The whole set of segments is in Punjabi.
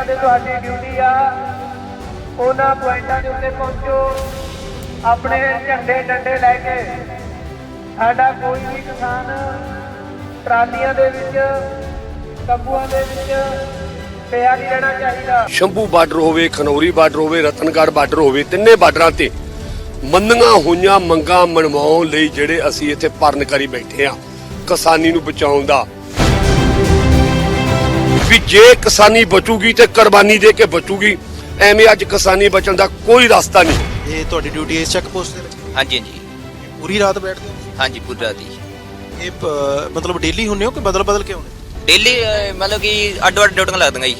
ਪੁਆਇੰਟਾਂ ਤੇ ਤੁਹਾਡੀ ਡਿਊਟੀ ਆ, ਉਹਨਾਂ ਪੁਆਇੰਟਾਂ ਦੇ ਉੱਤੇ ਪਹੁੰਚੋ। ਆਪਣੇ ਝੰਡੇ ਡੰਡੇ ਲੈ ਕੇ, ਸਾਡਾ ਕੋਈ ਵੀ ਕਿਸਾਨ ਟਰਾਲੀਆਂ ਦੇ ਵਿੱਚ, ਤੰਬੂਆਂ ਦੇ ਵਿੱਚ ਪਿਆ ਨਹੀਂ ਰਹਿਣਾ ਚਾਹੀਦਾ। ਸ਼ੰਭੂ ਬਾਰਡਰ ਹੋਵੇ, ਖਨੌਰੀ ਬਾਰਡਰ ਹੋਵੇ, ਰਤਨਗੜ੍ਹ ਬਾਰਡਰ ਹੋਵੇ, ਤਿੰਨੇ ਬਾਰਡਰਾਂ ਤੇ ਮੰਨੀਆਂ ਹੋਈਆਂ ਮੰਗਾਂ ਮਨਵਾਉਣ ਲਈ ਜਿਹੜੇ ਅਸੀਂ ਇੱਥੇ ਪਰਨ ਕਰੀ ਬੈਠੇ ਆ ਕਿਸਾਨੀ ਨੂੰ ਬਚਾਉਣ ਦਾ ਵੀ ਜੇ ਕਿਸਾਨੀ ਬਚੂਗੀ ਤੇ ਕੁਰਬਾਨੀ ਦੇ ਕੇ ਬਚੂਗੀ ਐਵੇਂ ਅੱਜ ਕਿਸਾਨੀ ਬਚਣ ਦਾ ਕੋਈ ਰਸਤਾ ਨਹੀਂ। ਇਹ ਤੁਹਾਡੀ ਡਿਊਟੀ ਇਸ ਚੈੱਕ ਪੋਸਟ ਤੇ ਲੱਗੀ? ਹਾਂਜੀ ਹਾਂਜੀ। ਪੂਰੀ ਰਾਤ ਬੈਠਦੇ ਹੋ? ਹਾਂਜੀ ਪੂਰੀ ਰਾਤ ਹੀ। ਇਹ ਮਤਲਬ ਡੇਲੀ ਹੁੰਨੇ ਹੋ ਕਿ ਬਦਲ ਬਦਲ ਕੇ ਹੁੰਨੇ ਡੇਲੀ ਮਤਲਬ ਕਿ ਅੱਡੋ ਅੱਡ ਡਿਊਟੀਆਂ ਲੱਗਦੀਆਂ ਜੀ।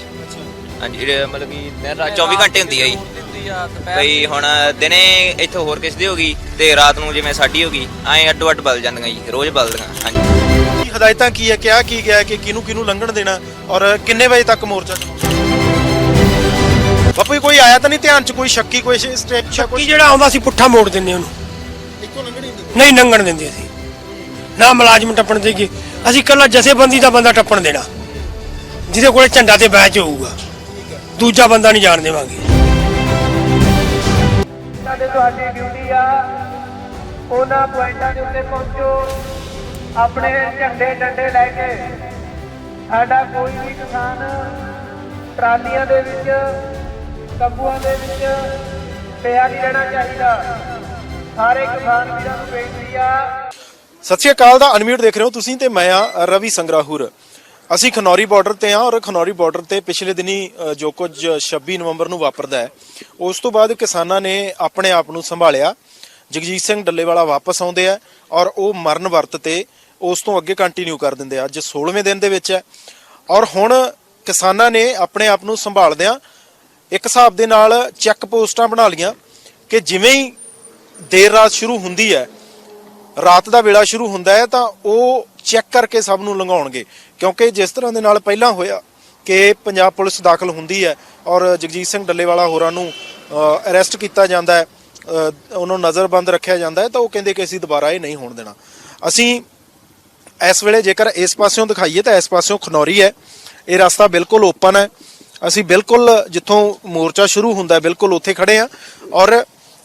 ਹਾਂਜੀ ਇਹ ਮਤਲਬ ਕਿ ਦਿਨ ਰਾਤ 24 ਘੰਟੇ ਹੁੰਦੀ ਆ ਜੀ। ਭਈ ਹੁਣ ਦਿਨੇ ਇੱਥੋਂ ਹੋਰ ਕਿਸ ਦੀ ਹੋ ਗਈ ਤੇ ਰਾਤ ਨੂੰ ਜਿਵੇਂ ਸਾਡੀ ਹੋ ਗਈ ਐਂ ਅੱਡੋ ਅੱਡ ਬਦਲ ਜਾਂਦੀਆਂ ਜੀ ਰੋਜ਼ ਬਦਲਦੀਆਂ ਹਾਂਜੀ। ਹਦਾਇਤਾਂ ਕੀ ਹੈ ਕਿਹਾ ਕੀ ਗਿਆ ਹੈ ਕਿ ਕਿਹਨੂੰ ਕਿਹਨੂੰ ਲੰਘਣ ਦੇਣਾ? ਔਰ ਕਿੰਨੇ ਵਜੇ ਤੱਕ ਮੋਰਚਾ ਚਲਾਉਣਾ ਬਾਪੂ ਜੀ, ਕੋਈ ਆਇਆ ਤਾਂ ਨਹੀਂ ਧਿਆਨ ਚ? ਕੋਈ ਸ਼ੱਕੀ ਕੋਈ ਸਟੈਪ ਕੀ ਕੋਈ ਜਿਹੜਾ ਆਉਂਦਾ ਸੀ ਪੁੱਠਾ ਮੋੜ ਦਿੰਦੇ ਉਹਨੂੰ। ਇੱਕੋ ਲੰਘਣ ਨਹੀਂ ਨਹੀਂ ਲੰਘਣ ਦਿੰਦੇ ਅਸੀਂ ਨਾ ਮੁਲਾਜ਼ਮ ਟੱਪਣ ਦੇਗੇ। ਅਸੀਂ ਇਕੱਲਾ ਜਥੇਬੰਦੀ ਦਾ ਬੰਦਾ ਟੱਪਣ ਦੇਣਾ। ਜਿਹਦੇ ਕੋਲੇ ਝੰਡਾ ਤੇ ਬੈਚ ਹੋਊਗਾ। ਦੂਜਾ ਬੰਦਾ ਨਹੀਂ ਜਾਣ ਦੇਵਾਂਗੇ। ਪੁਆਇੰਟਾਂ ਤੇ ਤੁਹਾਡੀ ਡਿਊਟੀ ਆ। ਉਹਨਾਂ ਪੁਆਇੰਟਾਂ ਦੇ ਉੱਤੇ ਪਹੁੰਚੋ। ਆਪਣੇ ਝੰਡੇ ਡੰਡੇ ਲੈ ਕੇ। ਸਾਡਾ ਕੋਈ ਵੀ ਕਿਸਾਨ ਟਰਾਲੀਆਂ ਦੇ ਵਿੱਚ ਤੰਬੂਆਂ ਦੇ ਵਿੱਚ ਪਿਆ ਨਹੀਂ ਰਹਿਣਾ ਚਾਹੀਦਾ। ਸਾਰੇ ਕਿਸਾਨ ਵੀਰਾਂ ਨੂੰ ਬੇਨਤੀ ਆ। ਸਤਿ ਸ਼੍ਰੀ ਅਕਾਲ ਦਾ ਅਨਮਿਊਟ ਦੇਖ ਰਹੇ ਹੋ ਤੁਸੀਂ ਤੇ ਮੈਂ ਆ ਰਵੀ ਸੰਗਰਾਹੁਰ। ਅਸੀਂ ਖਨੌਰੀ ਬਾਰਡਰ ਤੇ ਆ ਔਰ ਖਨੌਰੀ ਬਾਰਡਰ ਤੇ ਪਿਛਲੇ ਦਿਨੀ ਜੋ ਕੁਝ 26 ਨਵੰਬਰ ਨੂੰ ਵਾਪਰਦਾ ਹੈ, ਉਸ ਤੋਂ ਬਾਅਦ ਕਿਸਾਨਾਂ ਨੇ ਆਪਣੇ ਆਪ ਨੂੰ ਸੰਭਾਲਿਆ। ਜਗਜੀਤ ਸਿੰਘ ਡੱਲੇਵਾਲਾ ਵਾਪਸ ਆਉਂਦੇ ਆ ਔਰ ਉਹ ਮਰਨ ਵਰਤ ਤੇ ਉਸ ਤੋਂ ਅੱਗੇ ਕੰਟੀਨਿਊ ਕਰ ਦਿੰਦੇ ਆ। ਅੱਜ 16ਵੇਂ ਦਿਨ ਦੇ ਵਿੱਚ ਹੈ। ਔਰ ਹੁਣ ਕਿਸਾਨਾਂ ਨੇ ਆਪਣੇ ਆਪ ਨੂੰ ਸੰਭਾਲਦਿਆਂ ਇੱਕ ਹਿਸਾਬ ਦੇ ਨਾਲ ਚੈੱਕ ਪੋਸਟਾਂ ਬਣਾ ਲੀਆਂ ਕਿ ਜਿਵੇਂ ਹੀ ਦੇਰ ਰਾਤ ਸ਼ੁਰੂ ਹੁੰਦੀ ਹੈ, ਰਾਤ ਦਾ ਵੇਲਾ ਸ਼ੁਰੂ ਹੁੰਦਾ ਹੈ, ਤਾਂ ਉਹ ਚੈੱਕ ਕਰਕੇ ਸਭ ਨੂੰ ਲੰਘਾਉਣਗੇ। ਕਿਉਂਕਿ ਜਿਸ ਤਰ੍ਹਾਂ ਦੇ ਨਾਲ ਪਹਿਲਾਂ ਹੋਇਆ ਕਿ ਪੰਜਾਬ ਪੁਲਿਸ ਦਾਖਲ ਹੁੰਦੀ ਹੈ ਔਰ ਜਗਜੀਤ ਸਿੰਘ ਡੱਲੇਵਾਲਾ ਹੋਰਾਂ ਨੂੰ ਅਰੈਸਟ ਕੀਤਾ ਜਾਂਦਾ ਹੈ ਉਹਨਾਂ ਨੂੰ ਨਜ਼ਰਬੰਦ ਰੱਖਿਆ ਜਾਂਦਾ ਹੈ, ਤਾਂ ਉਹ ਕਹਿੰਦੇ ਕਿ ਅਸੀਂ ਦੁਬਾਰਾ ਇਹ ਨਹੀਂ ਹੋਣ ਦੇਣਾ। ਅਸੀਂ ਇਸ ਵੇਲੇ ਜੇਕਰ ਇਸ ਪਾਸਿਓਂ ਦਿਖਾਈਏ ਤਾਂ ਇਸ ਪਾਸਿਓਂ ਖਨੌਰੀ ਹੈ। ਇਹ ਰਸਤਾ ਬਿਲਕੁਲ ਓਪਨ ਹੈ। ਅਸੀਂ ਬਿਲਕੁਲ ਜਿੱਥੋਂ ਮੋਰਚਾ ਸ਼ੁਰੂ ਹੁੰਦਾ ਬਿਲਕੁਲ ਉੱਥੇ ਖੜੇ ਆ ਔਰ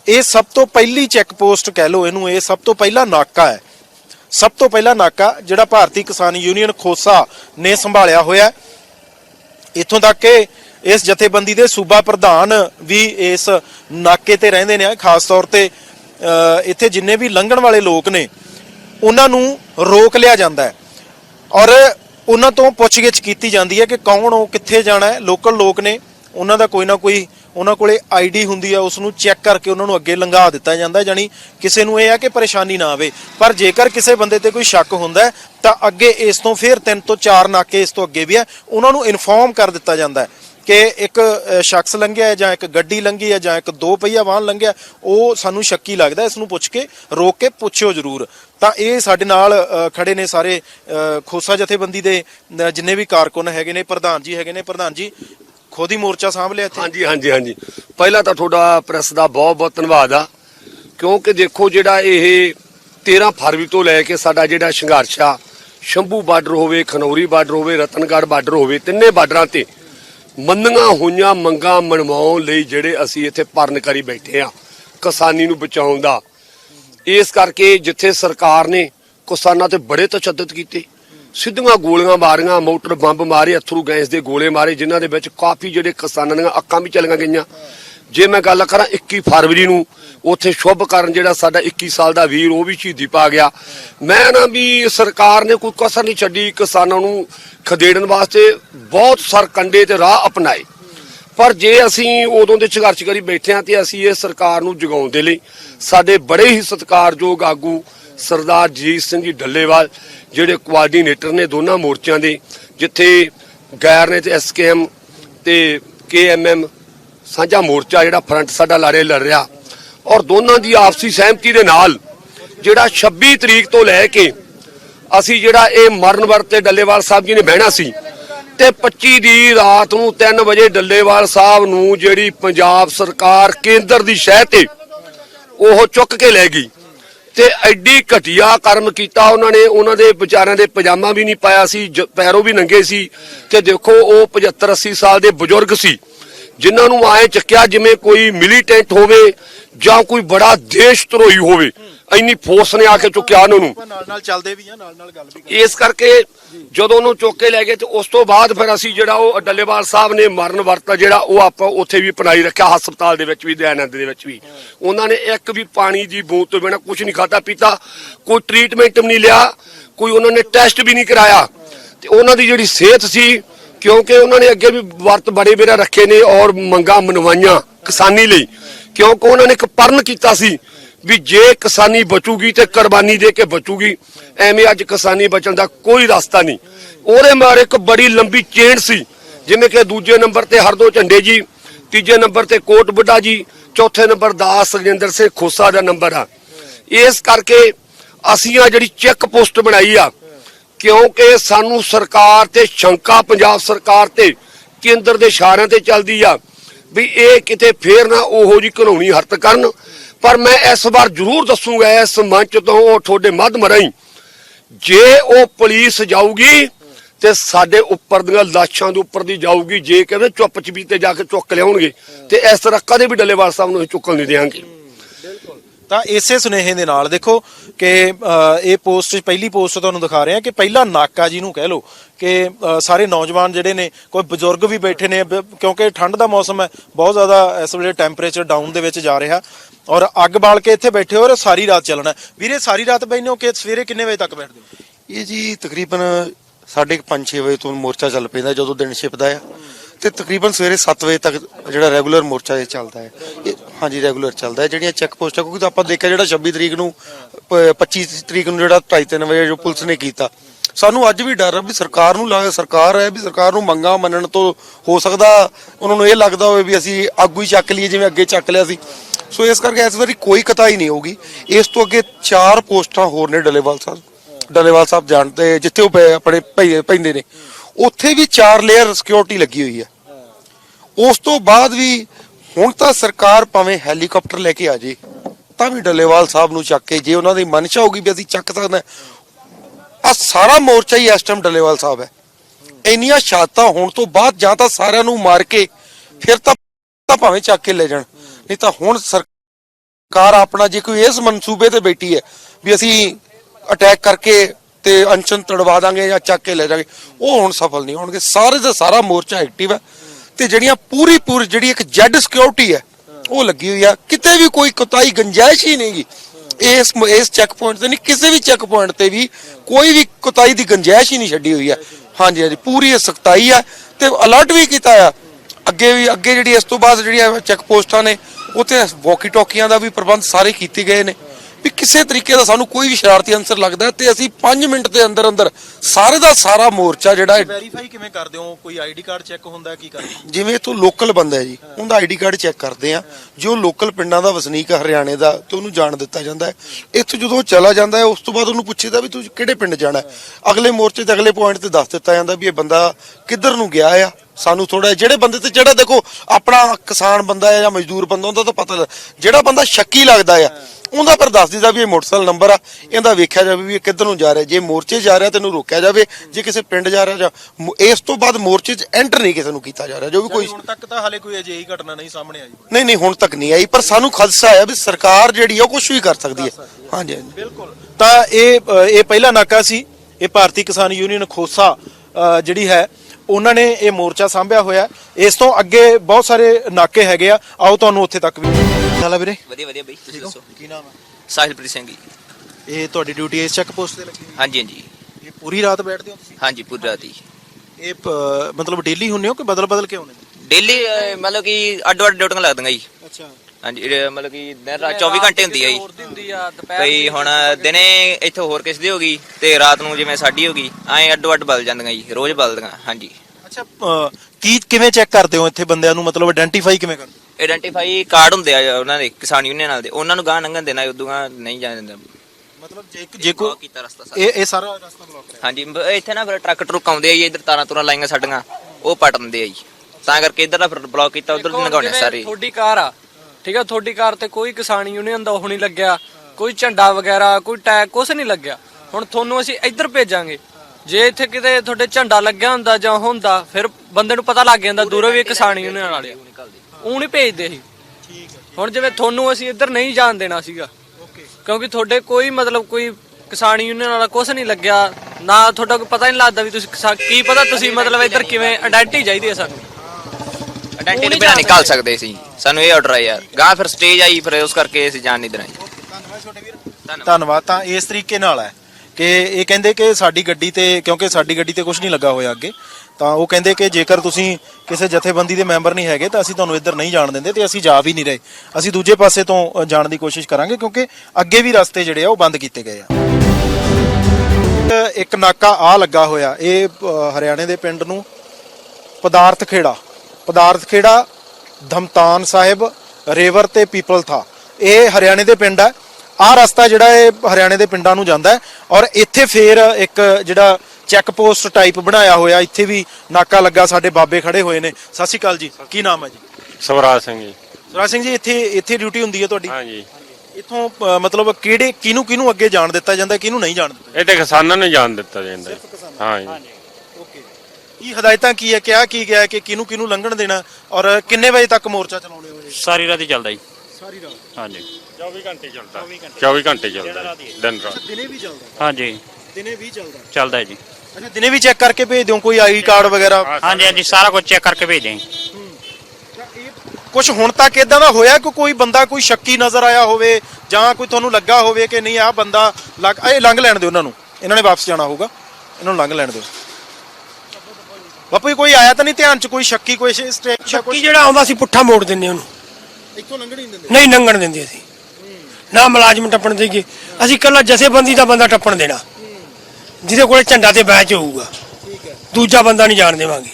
ਇਹ ਸਭ ਤੋਂ ਪਹਿਲੀ ਚੈੱਕ ਪੋਸਟ ਕਹਿ ਲਓ ਇਹਨੂੰ, ਇਹ ਸਭ ਤੋਂ ਪਹਿਲਾ ਨਾਕਾ ਹੈ। ਸਭ ਤੋਂ ਪਹਿਲਾ ਨਾਕਾ ਜਿਹੜਾ ਭਾਰਤੀ ਕਿਸਾਨ ਯੂਨੀਅਨ ਖੋਸਾ ਨੇ ਸੰਭਾਲਿਆ ਹੋਇਆ ਇੱਥੋਂ ਤੱਕ ਕਿ ਇਸ ਜਥੇਬੰਦੀ ਦੇ ਸੂਬਾ ਪ੍ਰਧਾਨ ਵੀ ਇਸ ਨਾਕੇ ਤੇ ਰਹਿੰਦੇ ਨੇ। ਖਾਸ ਤੌਰ ਤੇ ਇੱਥੇ ਜਿੰਨੇ ਵੀ ਲੰਘਣ ਵਾਲੇ ਲੋਕ ਨੇ ਉਹਨਾਂ ਨੂੰ ਰੋਕ ਲਿਆ ਜਾਂਦਾ ਹੈ। ਔਰ ਉਹਨਾਂ ਤੋਂ ਪੁੱਛਗਿੱਛ ਕੀਤੀ ਜਾਂਦੀ ਹੈ ਕਿ ਕੌਣ ਉਹ ਕਿੱਥੇ ਜਾਣਾ ਹੈ। ਲੋਕਲ ਲੋਕ ਨੇ, ਉਹਨਾਂ ਦਾ ਕੋਈ ਨਾ ਕੋਈ, ਉਹਨਾਂ ਕੋਲੇ ਆਈਡੀ ਹੁੰਦੀ ਹੈ, ਉਸ ਨੂੰ ਚੈੱਕ ਕਰਕੇ ਉਹਨਾਂ ਨੂੰ ਅੱਗੇ ਲੰਘਾ ਦਿੱਤਾ ਜਾਂਦਾ ਹੈ। ਜਾਨੀ ਕਿਸੇ ਨੂੰ ਇਹ ਹੈ ਕਿ ਪਰੇਸ਼ਾਨੀ ਨਾ ਆਵੇ। ਪਰ ਜੇਕਰ ਕਿਸੇ ਬੰਦੇ ਤੇ ਕੋਈ ਸ਼ੱਕ ਹੁੰਦਾ ਤਾਂ ਅੱਗੇ ਇਸ ਤੋਂ ਫਿਰ ਤਿੰਨ ਤੋਂ ਚਾਰ ਨਾਕੇ ਇਸ ਤੋਂ ਅੱਗੇ ਵੀ ਹੈ। ਉਹਨਾਂ ਨੂੰ ਇਨਫੋਰਮ ਕਰ ਦਿੱਤਾ ਜਾਂਦਾ ਕਿ ਇੱਕ ਸ਼ਖਸ ਲੰਘਿਆ ਜਾਂ ਇੱਕ ਗੱਡੀ ਲੰਘੀ ਹੈ ਜਾਂ ਇੱਕ ਦੋ ਪਹੀਆ ਵਾਹਨ ਲੰਘਿਆ, ਉਹ ਸਾਨੂੰ ਸ਼ੱਕੀ ਲੱਗਦਾ ਇਸ ਨੂੰ ਪੁੱਛ ਕੇ, ਰੋਕ ਕੇ ਪੁੱਛਿਓ ਜ਼ਰੂਰ। ਤਾਂ ਇਹ ਸਾਡੇ ਨਾਲ ਖੜੇ ਨੇ ਸਾਰੇ ਖੋਸਾ ਜਥੇਬੰਦੀ ਦੇ ਜਿੰਨੇ ਵੀ ਕਾਰਕੁਨ ਹੈਗੇ ਨੇ, ਪ੍ਰਧਾਨ ਜੀ ਹੈਗੇ ਨੇ। ਪ੍ਰਧਾਨ ਜੀ, ਖੁਦ ਹੀ ਮੋਰਚਾ ਸਾਂਭ ਲਿਆ ਇੱਥੇ? ਹਾਂਜੀ ਹਾਂਜੀ ਹਾਂਜੀ। ਪਹਿਲਾਂ ਤਾਂ ਤੁਹਾਡਾ ਪ੍ਰੈਸ ਦਾ ਬਹੁਤ ਬਹੁਤ ਧੰਨਵਾਦ ਆ। ਕਿਉਂਕਿ ਦੇਖੋ ਜਿਹੜਾ ਇਹ 13 ਫਰਵਰੀ ਤੋਂ ਲੈ ਕੇ ਸਾਡਾ ਜਿਹੜਾ ਸੰਘਰਸ਼ ਆ, ਸ਼ੰਭੂ ਬਾਰਡਰ ਹੋਵੇ, ਖਨੌਰੀ ਬਾਰਡਰ ਹੋਵੇ, ਰਤਨਗੜ੍ਹ ਬਾਰਡਰ ਹੋਵੇ, ਤਿੰਨੇ ਬਾਰਡਰਾਂ ਤੇ ਮੰਨੀਆਂ ਹੋਈਆਂ ਮੰਗਾਂ ਮਨਵਾਉਣ ਲਈ ਜਿਹੜੇ ਅਸੀਂ ਇੱਥੇ ਪਰਨ ਕਰੀ ਬੈਠੇ ਆ, ਕਿਸਾਨੀ ਨੂੰ ਬਚਾਉਣ ਦਾ ਇਸ ਕਰਕੇ ਜਿੱਥੇ ਸਰਕਾਰ ਨੇ ਕਿਸਾਨਾਂ ਤੇ ਬੜੇ ਤਸ਼ੱਦਦ ਕੀਤੇ, ਸਿੱਧੀਆਂ ਗੋਲੀਆਂ ਮਾਰੀਆਂ, ਮੋਟਰ ਬੰਬ ਮਾਰੇ, ਅਥਰੂ ਗੈਸ ਦੇ ਗੋਲੇ ਮਾਰੇ, ਜਿਨ੍ਹਾਂ ਦੇ ਵਿੱਚ ਕਾਫੀ ਜਿਹੜੇ ਕਿਸਾਨਾਂ ਦੀਆਂ ਅੱਖਾਂ ਵੀ ਚਲੀਆਂ ਗਈਆਂ। ਜੇ ਮੈਂ ਗੱਲ ਕਰਾਂ 21 ਫਰਵਰੀ ਨੂੰ, ਉੱਥੇ ਸ਼ੁਭ ਕਰਨ ਜਿਹੜਾ ਸਾਡਾ 21 ਸਾਲ ਦਾ ਵੀਰ, ਉਹ ਵੀ ਸ਼ਹੀਦੀ ਪਾ ਗਿਆ। ਮੈਂ ਨਾ ਵੀ ਸਰਕਾਰ ਨੇ ਕੋਈ ਕਸਰ ਨਹੀਂ ਛੱਡੀ ਕਿਸਾਨਾਂ ਨੂੰ ਖਦੇੜਨ ਵਾਸਤੇ, ਬਹੁਤ ਸਰਕੰਡੇ ਤੇ ਰਾਹ ਅਪਣਾਏ। ਪਰ ਜੇ ਅਸੀਂ ਉਦੋਂ ਦੇ ਸੰਘਰਸ਼ ਕਰੀ ਬੈਠੇ ਹਾਂ ਤੇ ਅਸੀਂ ਇਹ ਸਰਕਾਰ ਨੂੰ ਜਗਾਉਣ ਦੇ ਲਈ ਸਾਡੇ ਬੜੇ ਹੀ ਸਤਿਕਾਰਯੋਗ ਆਗੂ ਸਰਦਾਰ ਜੀਤ ਸਿੰਘ ਜੀ ਡੱਲੇਵਾਲ, ਜਿਹੜੇ ਕੋਆਰਡੀਨੇਟਰ ਨੇ ਦੋਨਾਂ ਮੋਰਚਿਆਂ ਦੇ, ਜਿੱਥੇ ਗੈਰ ਨੇ ਤੇ ਐਸਕੇਐਮ ਤੇ ਕੇਐਮਐਮ ਸਾਂਝਾ ਮੋਰਚਾ ਜਿਹੜਾ ਫਰੰਟ ਸਾਡਾ ਲਾਰੇ ਲੜ ਰਿਹਾ ਔਰ ਦੋਨਾਂ ਦੀ ਆਪਸੀ ਸਹਿਮਤੀ ਦੇ ਨਾਲ ਜਿਹੜਾ 26 ਤਰੀਕ ਤੋਂ ਲੈ ਕੇ ਅਸੀਂ ਜਿਹੜਾ ਇਹ ਮਰਨ ਵਰਤ ਡੱਲੇਵਾਲ ਸਾਹਿਬ ਜੀ ਨੇ ਬਹਿਣਾ ਸੀ ਤੇ 25 ਦੀ ਰਾਤ ਨੂੰ 3 ਵਜੇ ਡੱਲੇਵਾਲ ਸਾਹਿਬ ਨੂੰ ਜਿਹੜੀ ਪੰਜਾਬ ਸਰਕਾਰ ਕੇਂਦਰ ਦੀ ਸ਼ਹਿ ਤੇ ਉਹ ਚੁੱਕ ਕੇ ਲੈ ਗਈ ਤੇ ਐਡੀ ਘਟੀਆ ਕਰਮ ਕੀਤਾ ਉਹਨਾਂ ਨੇ, ਉਹਨਾਂ ਦੇ ਵਿਚਾਰਿਆਂ ਦੇ ਪਜਾਮਾ ਵੀ ਨਹੀਂ ਪਾਇਆ ਸੀ, ਜ- ਪੈਰੋਂ ਵੀ ਨੰਗੇ ਸੀ ਤੇ ਦੇਖੋ ਉਹ 75 80 ਸਾਲ ਦੇ ਬਜ਼ੁਰਗ ਸੀ, ਜਿਨ੍ਹਾਂ ਨੂੰ ਆਏ ਚੱਕਿਆ ਜਿਵੇਂ ਕੋਈ ਮਿਲੀਟੈਂਟ ਹੋਵੇ ਜਾਂ ਕੋਈ ਬੜਾ ਦੇਸ਼ ਧਰੋਹੀ ਹੋਵੇ ਇੰਨੀ ਫੋਰਸ ਨੇ ਆ ਕੇ ਚੁੱਕਿਆ ਉਹਨਾਂ ਨੂੰ। ਨਾਲ ਨਾਲ ਚੱਲਦੇ ਵੀ ਆ ਨਾਲ ਨਾਲ ਗੱਲ ਵੀ ਇਸ ਕਰਕੇ ਜਦੋਂ ਉਹਨੂੰ ਚੁੱਕ ਕੇ ਲੈ ਗਏ ਤੇ ਉਸ ਤੋਂ ਬਾਅਦ ਫਿਰ ਅਸੀਂ ਜਿਹੜਾ ਉਹ ਡੱਲੇਵਾਲ ਸਾਹਿਬ ਨੇ ਮਰਨ ਵਰਤ ਜਿਹੜਾ ਉਹ ਆਪਾਂ ਉੱਥੇ ਵੀ ਪਨਾਈ ਰੱਖਿਆ ਹਸਪਤਾਲ ਦੇ ਵਿੱਚ ਵੀ ਦਇਆਨੰਦ ਦੇ ਵਿੱਚ ਵੀ। ਉਹਨਾਂ ਨੇ ਇੱਕ ਵੀ ਪਾਣੀ ਦੀ ਬੂੰਦ ਤੋਂ ਬਿਨਾਂ ਕੁਝ ਨਹੀਂ ਖਾਧਾ ਪੀਤਾ ਕੋਈ ਟ੍ਰੀਟਮੈਂਟ ਵੀ ਨਹੀਂ ਲਿਆ ਕੋਈ ਉਹਨਾਂ ਨੇ ਟੈਸਟ ਵੀ ਨਹੀਂ ਕਰਾਇਆ। ਤੇ ਉਹਨਾਂ ਦੀ ਜਿਹੜੀ ਸਿਹਤ ਸੀ ਕਿਉਂਕਿ ਉਹਨਾਂ ਨੇ ਅੱਗੇ ਵੀ ਵਰਤ ਬੜੇ ਬੇਰਾ ਰੱਖੇ ਨੇ ਔਰ ਮੰਗਾ ਮਨਵਾਈਆਂ ਕਿਸਾਨੀ ਲਈ। ਕਿਉਂਕਿ ਉਹਨਾਂ ਨੇ ਇੱਕ ਪਰਨ ਕੀਤਾ ਸੀ ਵੀ ਜੇ ਕਿਸਾਨੀ ਬਚੂਗੀ ਤੇ ਕੁਰਬਾਨੀ ਦੇ ਕੇ ਬਚੂਗੀ, ਐਵੇਂ ਅੱਜ ਕਿਸਾਨੀ ਬਚਣ ਦਾ ਕੋਈ ਰਸਤਾ ਨਹੀਂ। ਉਹਦੇ ਮਾਰ ਇੱਕ ਬੜੀ ਲੰਬੀ ਚੇਨ ਸੀ, ਜਿਵੇਂ ਕਿ ਦੂਜੇ ਨੰਬਰ ਤੇ ਹਰਦੋ ਝੰਡੇ ਜੀ, ਤੀਜੇ ਨੰਬਰ ਤੇ ਕੋਟ ਬੁੱਢਾ ਜੀ, ਚੌਥੇ ਨੰਬਰ ਦਾਸ ਸੁਖਜਿੰਦਰ ਸਿੰਘ ਖੋਸਾ ਦਾ ਨੰਬਰ ਆ। ਇਸ ਕਰਕੇ ਅਸੀਂ ਆ ਜਿਹੜੀ ਚੈੱਕ ਪੋਸਟ ਬਣਾਈ ਆ, ਕਿਉਂਕਿ ਸਾਨੂੰ ਸਰਕਾਰ ਤੇ ਸ਼ੰਕਾ ਪੰਜਾਬ ਸਰਕਾਰ ਤੇ ਕੇਂਦਰ ਦੇ ਇਸ਼ਾਰਿਆਂ ਤੇ ਚੱਲਦੀ ਆ ਵੀ ਇਹ ਕਿਤੇ ਫੇਰ ਨਾ ਉਹੋ ਜੀ ਕਾਨੂੰਨੀ ਹਰਤ ਕਰਨ। ਪਰ ਮੈਂ ਇਸ ਵਾਰ ਜ਼ਰੂਰ ਦੱਸੂਗਾ, ਇਸ ਮੰਚ ਤੋਂ ਉਹ ਤੁਹਾਡੇ ਮਾਧਮ ਰਾਹੀਂ ਜੇ ਉਹ ਪੁਲਿਸ ਜਾਊਗੀ ਤੇ ਸਾਡੇ ਉੱਪਰ ਦੀਆਂ ਲਾਸ਼ਾਂ ਦੇ ਉੱਪਰ ਦੀ ਜਾਊਗੀ, ਜੇ ਕਹਿੰਦੇ ਚੁੱਪ ਚਪੀਤੇ ਜਾ ਕੇ ਚੁੱਕ ਲਿਆਉਣਗੇ, ਤੇ ਇਸ ਤਰ੍ਹਾਂ ਕਦੇ ਵੀ ਡੱਲੇਵਾਲ ਸਾਹਿਬ ਨੂੰ ਅਸੀਂ ਚੁੱਕਣ ਨਹੀਂ ਦੇਵਾਂਗੇ। ਤਾਂ ਇਸੇ ਸੁਨੇਹੇ ਦੇ ਨਾਲ ਦੇਖੋ ਕਿ ਇਹ ਪੋਸਟ, ਪਹਿਲੀ ਪੋਸਟ ਤੁਹਾਨੂੰ ਦਿਖਾ ਰਹੇ ਕਿ ਪਹਿਲਾ ਨਾਕਾ ਜੀ ਨੂੰ ਕਹਿ ਲਓ ਕਿ ਸਾਰੇ ਨੌਜਵਾਨ ਜਿਹੜੇ ਨੇ, ਕੋਈ ਬਜ਼ੁਰਗ ਵੀ ਬੈਠੇ ਨੇ ਕਿਉਂਕਿ ਠੰਡ ਦਾ ਮੌਸਮ ਹੈ, ਬਹੁਤ ਜ਼ਿਆਦਾ ਇਸ ਵੇਲੇ ਟੈਂਪਰੇਚਰ ਡਾਊਨ ਦੇ ਵਿੱਚ ਜਾ ਰਿਹਾ ਔਰ ਅੱਗ ਬਾਲ ਕੇ ਇੱਥੇ ਬੈਠੇ ਹੋ ਔਰ ਸਾਰੀ ਰਾਤ ਚੱਲਣਾ ਵੀਰੇ, ਸਾਰੀ ਰਾਤ ਬੈਠੇ ਹੋ ਕਿ ਸਵੇਰੇ ਕਿੰਨੇ ਵਜੇ ਤੱਕ ਬੈਠਦੇ ਹੋ? ਇਹ ਜੀ ਤਕਰੀਬਨ ਸਾਢੇ 5-6 ਵਜੇ ਤੋਂ ਮੋਰਚਾ ਚੱਲ ਪੈਂਦਾ ਜਦੋਂ ਦਿਨ ਛਿਪਦਾ ਆ ਤੇ ਤਕਰੀਬਨ ਸਵੇਰੇ 7 ਵਜੇ ਤੱਕ ਜਿਹੜਾ ਰੈਗੂਲਰ ਮੋਰਚਾ ਇਹ ਚੱਲਦਾ ਹੈ। ਹਾਂਜੀ ਰੈਗੂਲਰ ਚੱਲਦਾ ਹੈ। ਜਿਹੜੀਆਂ ਚੈੱਕ ਪੋਸਟਾਂ ਕਿਉਂਕਿ ਆਪਾਂ ਦੇਖਿਆ ਜਿਹੜਾ 26 ਤਰੀਕ ਨੂੰ ਪ- 25 ਤਰੀਕ ਨੂੰ ਜਿਹੜਾ 2:30 ਵਜੇ ਜੋ ਪੁਲਿਸ ਨੇ ਕੀਤਾ। ਸਾਨੂੰ ਅੱਜ ਵੀ ਡਰ ਹੈ ਵੀ ਸਰਕਾਰ ਨੂੰ ਲੱਗ ਸਰਕਾਰ ਹੈ ਵੀ ਸਰਕਾਰ ਨੂੰ ਮੰਗਾ ਮੰਨਣ ਤੋਂ ਹੋ ਸਕਦਾ, ਉਹਨਾਂ ਨੂੰ ਇਹ ਲੱਗਦਾ ਹੋਵੇ ਵੀ ਅਸੀਂ ਆਗੂ ਹੀ ਚੱਕ ਲਈਏ, ਜਿਵੇਂ ਅੱਗੇ ਚੱਕ ਲਿਆ ਸੀ। ਸੋ ਇਸ ਕਰਕੇ ਇਸ ਵਾਰੀ ਕੋਈ ਕਤਾਈ ਨਹੀਂ ਹੋਊਗੀ। ਇਸ ਤੋਂ ਅੱਗੇ ਚਾਰ ਪੋਸਟਾਂ ਹੋਰ ਨੇ ਡਲੇਵਾਲ ਸਾਹਿਬ। ਡਲੇਵਾਲ ਸਾਹਿਬ ਜਾਣਦੇ ਜਿੱਥੇ ਉਹ ਪੈ- ਆਪਣੇ ਭਈ- ਪੈਂਦੇ ਨੇ। ਉੱਥੇ ਵੀ ਚਾਰ ਲੇਅਰ ਸਿਕਿਉਰਿਟੀ ਲੱਗੀ ਹੋਈ ਹੈ। ਉਸ ਤੋਂ ਬਾਅਦ ਵੀ ਹੁਣ ਤਾਂ ਸਰਕਾਰ ਭਾਵੇਂ ਹੈਲੀਕਾਪਟਰ ਲੈ ਕੇ ਆ ਜੇ, ਤਾਂ ਵੀ ਡੱਲੇਵਾਲ ਸਾਹਿਬ ਨੂੰ ਚੱਕ ਕੇ ਜੇ ਉਹਨਾਂ ਦੀ ਮਨਸ਼ਾ ਹੋਊਗੀ ਵੀ ਅਸੀਂ ਚੱਕ ਸਕਦੇ। ਆ ਸਾਰਾ ਮੋਰਚਾ ਹੀ ਇਸ ਟਾਈਮ ਡੱਲੇਵਾਲ ਸਾਹਿਬ ਹੈ। ਇੰਨੀਆਂ ਸ਼ਾਤਾਂ ਹੋਣ ਤੋਂ ਬਾਅਦ ਜਾਂ ਤਾਂ ਸਾਰਿਆਂ ਨੂੰ ਮਾਰ ਕੇ ਫਿਰ ਤਾਂ ਤਾਂ ਭਾਵੇਂ ਚੱਕ ਕੇ ਲੈ ਜਾਣ। ਨਹੀਂ ਤਾਂ ਹੁਣ ਸਰਕਾਰ ਆਪਣਾ ਜੇ ਕੋਈ ਇਸ ਮਨਸੂਬੇ ਤੇ ਬੈਠੀ ਹੈ ਵੀ ਅਸੀਂ ਅਟੈਕ ਕਰਕੇ ਤੇ ਅਨਸ਼ਨ ਤੜਵਾ ਦਾਂਗੇ ਜਾਂ ਚੱਕ ਕੇ ਲੈ ਜਾਾਂਗੇ, ਉਹ ਹੁਣ ਸਫਲ ਨਹੀਂ ਹੋਣਗੇ। ਸਾਰੇ ਦਾ ਸਾਰਾ ਮੋਰਚਾ ਐਕਟਿਵ ਹੈ। ਤੇ ਜਿਹੜੀਆਂ ਪੂਰੀ ਪੂਰੀ ਜਿਹੜੀ ਇੱਕ ਜੈਡ ਸਿਕਿਉਰਿਟੀ ਹੈ, ਉਹ ਲੱਗੀ ਹੋਈ ਆ। ਕਿਤੇ ਵੀ ਕੋਈ ਕੁਤਾਈ ਗੰਜਾਇਸ਼ ਹੀ ਨਹੀਂਗੀ। ਇਸ ਇਸ ਚੈੱਕ ਪੁਆਇੰਟ ਤੇ ਨਹੀਂ, ਕਿਸੇ ਵੀ ਚੈੱਕ ਪੁਆਇੰਟ ਤੇ ਵੀ ਕੋਈ ਵੀ ਕੁਤਾਈ ਦੀ ਗੰਜਾਇਸ਼ ਹੀ ਨਹੀਂ ਛੱਡੀ ਹੋਈ ਆ। ਹਾਂਜੀ ਹਾਂਜੀ, ਪੂਰੀ ਸਖਤਾਈ ਆ ਤੇ ਅਲਰਟ ਵੀ ਕੀਤਾ ਆ। ਅੱਗੇ ਵੀ, ਅੱਗੇ ਜਿਹੜੀ ਇਸ ਤੋਂ ਬਾਅਦ ਜਿਹੜੀਆਂ ਚੈੱਕ ਪੋਸਟਾਂ ਨੇ ਉੱਥੇ ਵੋਕੀ ਟੋਕੀਆਂ ਦਾ ਵੀ ਪ੍ਰਬੰਧ ਸਾਰੇ ਕੀਤੇ ਗਏ ਨੇ। ਵੀ ਕਿਸੇ ਤਰੀਕੇ ਦਾ ਸਾਨੂੰ ਕੋਈ ਵੀ ਸ਼ਰਾਰਤੀ ਅੰਸਰ ਲੱਗਦਾ ਤੇ ਅਸੀਂ 5 ਮਿੰਟ ਦੇ ਅੰਦਰ ਅੰਦਰ ਸਾਰੇ ਦਾ ਸਾਰਾ ਮੋਰਚਾ ਜਿਹੜਾ ਹੈ ਵੈਰੀਫਾਈ ਕਿਵੇਂ ਕਰਦੇ ਹੋ? ਕੋਈ ਆਈਡੀ ਕਾਰਡ ਚੈੱਕ ਹੁੰਦਾ ਕੀ ਕਰਦੇ ਜਿਵੇਂ ਤੋਂ ਲੋਕਲ ਬੰਦਾ ਹੈ ਜੀ ਉਹਦਾ ਆਈਡੀ ਕਾਰਡ ਚੈੱਕ ਕਰਦੇ ਆ ਜੋ ਲੋਕਲ ਪਿੰਡਾਂ ਦਾ ਵਸਨੀਕ ਹੈ ਹਰਿਆਣੇ ਦਾ ਤੇ ਉਹਨੂੰ ਜਾਣ ਦਿੱਤਾ ਜਾਂਦਾ ਹੈ। ਇੱਥੋਂ ਜਦੋਂ ਉਹ ਚਲਾ ਜਾਂਦਾ ਹੈ ਉਸ ਤੋਂ ਬਾਅਦ ਉਹਨੂੰ ਪੁੱਛੀਦਾ ਵੀ ਤੂੰ ਕਿਹੜੇ ਪਿੰਡ ਜਾਣਾ ਹੈ? ਅਗਲੇ ਮੋਰਚੇ ਤੇ ਅਗਲੇ ਪੁਆਇੰਟ ਤੇ ਦੱਸ ਦਿੱਤਾ ਜਾਂਦਾ ਵੀ ਇਹ ਬੰਦਾ ਕਿੱਧਰ ਨੂੰ ਗਿਆ ਆ। ਸਾਨੂੰ ਥੋੜਾ ਜਿਹੜੇ ਬੰਦੇ ਤੇ ਜਿਹੜਾ ਦੇਖੋ ਆਪਣਾ ਕਿਸਾਨ ਬੰਦਾ ਹੈ ਜਾਂ ਮਜ਼ਦੂਰ ਬੰਦਾ ਉਹਦਾ ਤਾਂ ਪਤਾ ਲੱਗ- ਜਿਹੜਾ ਬੰਦਾ ਸ਼ੱਕੀ ਲੱਗਦਾ ਆ ਉਹਦਾ ਫਿਰ ਦੱਸ ਦਿੱਤਾ ਵੀ ਇਹ ਮੋਟਰਸਾਈਕਲ ਨੰਬਰ ਆ ਇਹਦਾ ਵੇਖਿਆ ਜਾਵੇ ਵੀ ਇਹ ਕਿੱਧਰ ਨੂੰ ਜਾ ਰਿਹਾ। ਜੇ ਮੋਰਚੇ ਜਾ ਰਿਹਾ ਤੈਨੂੰ ਰੋਕਿਆ ਜਾਵੇ। ਜੇ ਕਿਸੇ ਪਿੰਡ ਜਾ ਰਿਹਾ ਜਾਂ ਮੋ- ਇਸ ਤੋਂ ਬਾਅਦ ਮੋਰਚੇ 'ਚ ਐਂਟਰ ਨਹੀਂ ਕਿਸੇ ਨੂੰ ਕੀਤਾ ਜਾ ਰਿਹਾ ਜੋ ਵੀ ਕੋਈ ਹੁਣ ਤੱਕ ਤਾਂ ਹਾਲੇ ਕੋਈ ਅਜਿਹੀ ਘਟਨਾ ਨਹੀਂ ਸਾਹਮਣੇ ਆਈ ਨਹੀਂ ਨਹੀਂ ਹੁਣ ਤੱਕ ਨਹੀਂ ਆਈ ਪਰ ਸਾਨੂੰ ਖਦਸ਼ਾ ਹੈ ਵੀ ਸਰਕਾਰ ਜਿਹੜੀ ਆ ਉਹ ਕੁਝ ਵੀ ਕਰ ਸਕਦੀ ਹੈ। ਹਾਂਜੀ ਹਾਂਜੀ। ਬਿਲਕੁਲ। ਤਾਂ ਇਹ ਅ, ਇਹ ਪਹਿਲਾ ਨਾਕਾ ਸੀ ਇਹ ਭਾਰਤੀ ਕਿਸਾਨ ਯੂਨੀਅਨ ਖੋਸਾ ਅ, ਜਿਹੜੀ ਹੈ ਉਹਨਾਂ ਨੇ ਇਹ ਮੋਰਚਾ ਸਾਂਭਿਆ ਹੋਇਆ ਇਸ ਤੋਂ ਅੱਗੇ ਬਹੁਤ ਸਾਰੇ ਨਾਕੇ ਹੈਗੇ ਆ। ਆਓ ਤੁਹਾਨੂੰ ਉੱਥੇ ਤੱਕ ਵੀ ਚੱਲਾ ਵੀਰੇ? ਵਧੀਆ ਵਧੀਆ ਬਈ ਤੁਸੀਂ ਦੱਸੋ? ਕੀ ਨਾਮ ਹੈ ਸਾਹਿਲਪ੍ਰੀਤ ਸਿੰਘ ਜੀ। ਇਹ ਤੁਹਾਡੀ ਡਿਊਟੀ ਇਸ ਚੈੱਕ ਪੋਸਟ ਤੇ ਲੱਗੀ ਹੋਈ ਹਾਂਜੀ ਹਾਂਜੀ। ਹੈ ਇਹ ਪੂਰੀ ਰਾਤ ਬੈਠਦੇ ਹੋ ਤੁਸੀਂ? ਹਾਂਜੀ ਪੂਰੀ ਰਾਤ ਹੀ। ਇਹ ਪ- ਮਤਲਬ ਡੇਲੀ ਹੁੰਨੇ ਹੋ ਕਿ ਬਦਲ ਬਦਲ ਕੇ ਆਉਂਦੇ ਡੇਲੀ ਮਤਲਬ ਕਿ ਅੱਡੋ ਅੱਡ ਡਿਊਟੀਆਂ ਲੱਗਦੀਆਂ ਜੀ। ਅੱਛਾ। ਹਾਂਜੀ ਇਹ ਮਤਲਬ ਕਿ ਦਿਨ ਰਾਤ 24 ਘੰਟੇ ਹੁੰਦੀ ਜੀ। ਆ ਦੁਪਹਿਰ ਬਈ ਹੁਣ ਦਿਨੇ ਇੱਥੋਂ ਹੋਰ ਕਿਸ ਦੀ ਹੋਗੀ ਤੇ ਰਾਤ ਨੂੰ ਜਿਵੇਂ ਸਾਡੀ ਹੋਗੀ ਐਂ ਅੱਡੋ ਅੱਡ ਬਦਲ ਜਾਂਦੀਆਂ ਜੀ ਰੋਜ਼ ਬਦਲਦੀਆਂ ਹਾਂਜੀ। ਅੱਛਾ ਕੀ ਕਿਵੇਂ ਚੈੱਕ ਕਰਦੇ ਹੋ ਇੱਥੇ ਬੰਦਿਆਂ ਨੂੰ? ਮਤਲਬ ਆਇਡੈਂਟੀਫਾਈ ਕਿਵੇਂ ਕਰਦੇ ਹੋ? ਆਇਡੈਂਟੀਫਾਈ ਕਾਰਡ ਹੁੰਦੇ ਆ ਉਹਨਾਂ ਦੇ ਕਿਸਾਨ ਯੂਨੀਅਨ ਨਾਲ ਦੇ ਉਹਨਾਂ ਨੂੰ ਗਾਂ ਲੰਘਣ ਦੇਣਾ ਉਦੋਂ ਗਾਂ ਨਹੀਂ ਜਾਣ ਦਿੰਦਾ। ਮਤਲਬ ਜੇ ਜੇ ਕੀਤਾ ਰਸਤਾ ਸਾਰਾ। ਇਹ ਇਹ ਸਾਰਾ ਰਸਤਾ ਬਲੌਕ ਹੈ ਹਾਂਜੀ ਬ- ਇੱਥੇ ਨਾ ਫਿਰ ਟਰੱਕ ਟਰੁੱਕ ਆਉਂਦੇ ਆ ਜੀ ਇੱਧਰ ਤਾਰਾਂ ਤੁਰਾਂ ਲਾਈਆਂ ਸਾਡੀਆਂ ਉਹ ਪਟ ਦਿੰਦੇ ਆ ਜੀ। ਤਾਂ ਕਰਕੇ ਇੱਧਰ ਦਾ ਫਿਰ ਬਲੌਕ ਕੀਤਾ ਉਧਰ ਦੀ ਸਾਰੇ। ਤੁਹਾਡੀ ਕਾਰ ਆ ਠੀਕ ਆ, ਤੁਹਾਡੀ ਕਾਰ ਤੇ ਕੋਈ ਕਿਸਾਨ ਯੂਨੀਅਨ ਦਾ ਉਹ ਨਹੀਂ ਲੱਗਿਆ, ਕੋਈ ਝੰਡਾ ਵਗੈਰਾ, ਕੋਈ ਟੈਗ ਕੁਝ ਨਹੀਂ ਲੱਗਿਆ। ਹੁਣ ਤੁਹਾਨੂੰ ਅਸੀਂ ਇੱਧਰ ਭੇਜਾਂਗੇ। ਜੇ ਇੱਥੇ ਕਿਤੇ ਤੁਹਾਡੇ ਝੰਡਾ ਲੱਗਿਆ ਹੁੰਦਾ ਜਾਂ ਹੁੰਦਾ, ਫਿਰ ਬੰਦੇ ਨੂੰ ਪਤਾ ਲੱਗ ਜਾਂਦਾ, ਦੂਰੋਂ ਵੀ ਕਿਸਾਨ ਯੂਨੀਅਨ ਵਾਲੇ ਉਹ ਨਹੀਂ ਭੇਜਦੇ ਸੀ ਹੁਣ ਜਿਵੇਂ ਤੁਹਾਨੂੰ ਅਸੀਂ ਇੱਧਰ ਨਹੀਂ ਜਾਣ ਦੇਣਾ ਸੀਗਾ, ਕਿਉਂਕਿ ਤੁਹਾਡੇ ਕੋਈ ਮਤਲਬ ਕੋਈ ਕਿਸਾਨ ਯੂਨੀਅਨ ਵਾਲਾ ਕੁਝ ਨਹੀਂ ਲੱਗਿਆ, ਨਾ ਤੁਹਾਡਾ ਕੋਈ ਪਤਾ ਨਹੀਂ ਲੱਗਦਾ ਵੀ ਤੁਸੀਂ ਕੀ ਪਤਾ ਤੁਸੀਂ ਮਤਲਬ ਇੱਧਰ ਕਿਵੇਂ ਆਇਡੈਂਟੀ ਚਾਹੀਦੀ ਹੈ ਸਾਨੂੰ। ਆਇਡੈਂਟੀ ਦੇ ਬਿਨਾਂ ਨਿਕਾਲ ਸਕਦੇ ਸੀ। ਸਾਨੂੰ ਇਹ ਆਰਡਰ ਆਇਆ ਗਾਂ ਫਿਰ ਸਟੇਜ ਆਈ ਫਿਰ ਉਸ ਕਰਕੇ ਅਸੀਂ ਜਾਣ ਨਹੀਂ ਦੇਣਾ ਜੀ। ਧੰਨਵਾਦ ਤਾਂ ਇਸ ਤਰੀਕੇ ਨਾਲ ਹੈ ਕਿ ਇਹ ਕਹਿੰਦੇ ਕਿ ਸਾਡੀ ਗੱਡੀ ਤੇ ਕਿਉਂਕਿ ਸਾਡੀ ਗੱਡੀ ਤੇ ਕੁਝ ਨਹੀਂ ਲੱਗਾ ਹੋਇਆ ਅੱਗੇ ਤਾਂ ਉਹ ਕਹਿੰਦੇ ਕਿ ਜੇਕਰ ਤੁਸੀਂ ਕਿਸੇ ਜਥੇਬੰਦੀ ਦੇ ਮੈਂਬਰ ਨਹੀਂ ਹੈਗੇ ਤਾਂ ਅਸੀਂ ਤੁਹਾਨੂੰ ਇੱਧਰ ਨਹੀਂ ਜਾਣ ਦਿੰਦੇ ਤੇ ਅਸੀਂ ਜਾ ਵੀ ਨਹੀਂ ਰਹੇ। ਅਸੀਂ ਦੂਜੇ ਪਾਸੇ ਤੋਂ ਅ, ਜਾਣ ਦੀ ਕੋਸ਼ਿਸ਼ ਕਰਾਂਗੇ ਕਿਉਂਕਿ ਅੱਗੇ ਵੀ ਰਸਤੇ ਜਿਹੜੇ ਆ ਉਹ ਬੰਦ ਕੀਤੇ ਗਏ ਆ। ਇੱਕ ਨਾਕਾ ਆ ਲੱਗਾ ਹੋਇਆ ਇਹ ਅ, ਹਰਿਆਣੇ ਦੇ ਪਿੰਡ ਨੂੰ ਪਦਾਰਥ ਖੇੜਾ। ਪਦਾਰਥ ਖੇੜਾ ਧਮਤਾਨ ਸਾਹਿਬ ਰੇਵਰ ਤੇ ਪੀਪਲ ਥਾ। ਇਹ ਹਰਿਆਣੇ ਦੇ ਪਿੰਡ ਹੈ। ਆਹ ਰਸਤਾ ਜਿਹੜਾ ਇਹ ਹਰਿਆਣੇ ਦੇ ਪਿੰਡਾਂ ਨੂੰ ਜਾਂਦਾ ਹੈ ਔਰ ਇੱਥੇ ਫੇਰ ਇੱਕ ਜਿਹੜਾ ਚੈੱਕ ਪੋਸਟ ਟਾਈਪ ਬਣਾਇਆ ਹੋਇਆ ਇੱਥੇ ਵੀ ਨਾਕਾ ਲੱਗਾ ਸਾਡੇ ਬਾਬੇ ਖੜੇ ਹੋਏ ਨੇ। ਸਤਿ ਸ਼੍ਰੀ ਅਕਾਲ ਜੀ। ਕੀ ਨਾਮ ਹੈ ਜੀ? ਸਵਰਾਜ ਸਿੰਘ ਜੀ। ਸਰਾ ਸਿੰਘ ਜੀ ਇੱਥੇ ਇੱਥੇ ਡਿਊਟੀ ਹੁੰਦੀ ਹੈ ਤੁਹਾਡੀ? ਹਾਂਜੀ। ਇੱਥੋਂ ਅ, ਮਤਲਬ ਕਿਹੜੇ ਕਿਹਨੂੰ ਕਿਹਨੂੰ ਅੱਗੇ ਜਾਣ ਦਿੱਤਾ ਜਾਂਦਾ ਕਿਹਨੂੰ ਨਹੀਂ ਜਾਣ ਦਿੱਤਾ ਇਹ ਤੇ ਕਿਸਾਨਾਂ ਨੂੰ ਜਾਣ ਦਿੱਤਾ ਜਾਂਦਾ ਜੀ। ਹਾਂਜੀ। ਕੀ ਹਦਾਇਤਾਂ ਕੀ ਹੈ? ਕਿਹਾ ਕੀ ਗਿਆ ਹੈ ਕਿ ਕਿਹਨੂੰ ਕਿਹਨੂੰ ਲੰਘਣ ਦੇਣਾ? ਔਰ ਕਿੰਨੇ ਵਜੇ ਤੱਕ ਮੋਰਚਾ ਚਲਾਉਣੇ ਹੋ ਜੀ ਸਾਰੀ ਰਾਤ ਹੀ ਚੱਲਦਾ ਜੀ। ਸਾਰੀ ਰਾਤ? ਹਾਂਜੀ। 24 ਘੰਟੇ ਚੱਲਦਾ। 24 ਘੰਟੇ। ਚੱਲਦਾ ਦਿਨ ਰਾਤ ਦਿਨੇ ਵੀ ਚੱਲਦਾ? ਹਾਂਜੀ। ਦਿਨੇ ਵੀ ਚੱਲਦਾ? ਚੱਲਦਾ ਹੈ ਜੀ। ਅੱਛਾ ਦਿਨੇ ਵੀ ਚੈੱਕ ਕਰਕੇ ਭੇਜ ਦਿਓ ਕੋਈ ਆਈ ਕਾਰਡ ਵਗੈਰਾ? ਹਾਂਜੀ ਹਾਂਜੀ ਸਾਰਾ ਕੁਝ ਚੈੱਕ ਕਰਕੇ ਭੇਜ ਦੇਂ ਕੁਝ ਹੁਣ ਤੱਕ ਇਦਾਂ ਦਾ ਹੋਇਆ ਕਿ ਕੋਈ ਬੰਦਾ ਕੋਈ ਸ਼ੱਕੀ ਨਜ਼ਰ ਆਇਆ ਹੋਵੇ ਜਾਂ ਕੋਈ ਤੁਹਾਨੂੰ ਲੱਗਾ ਹੋਵੇ ਕਿ ਨਹੀਂ ਆਹ ਬੰਦਾ ਲੱਗ ਇਹ ਲੰਘ ਲੈਣ ਦਿਓ ਉਹਨਾਂ ਨੂੰ। ਇਹਨਾਂ ਨੇ ਵਾਪਸ ਜਾਣਾ ਹੋਊਗਾ। ਇਹਨਾਂ ਨੂੰ ਲੰਘ ਲੈਣ ਦਿਓ। ਬਾਪੂ ਜੀ ਕੋਈ ਆਇਆ ਤਾਂ ਨਹੀਂ ਧਿਆਨ ਚ? ਕੋਈ ਸ਼ੱਕੀ ਕੋਈ ਸਟੇਜ ਸ਼ੱਕੀ ਜਿਹੜਾ ਆਉਂਦਾ ਸੀ ਪੁੱਠਾ ਮੋੜ ਦਿੰਦੇ ਉਹਨੂੰ। ਇੱਥੋਂ ਲੰਘਣ ਨਹੀਂ ਦਿੰਦੇ। ਨਹੀਂ ਲੰਘਣ ਦਿੰਦੇ ਅਸੀਂ। ਨਾ ਮੁਲਾਜ਼ਮ ਟੱਪਣ ਦੇਈਏ ਅਸੀਂ ਕੱਲਾ ਜਥੇਬੰਦੀ ਦਾ ਬੰਦਾ ਟੱਪਣ ਦੇਣਾ। ਜਿਹਦੇ ਕੋਲੇ ਝੰਡਾ ਤੇ ਬੈਚ ਹੋਊਗਾ। ਦੂਜਾ ਬੰਦਾ ਨਹੀਂ ਜਾਣ ਦੇਵਾਂਗੇ।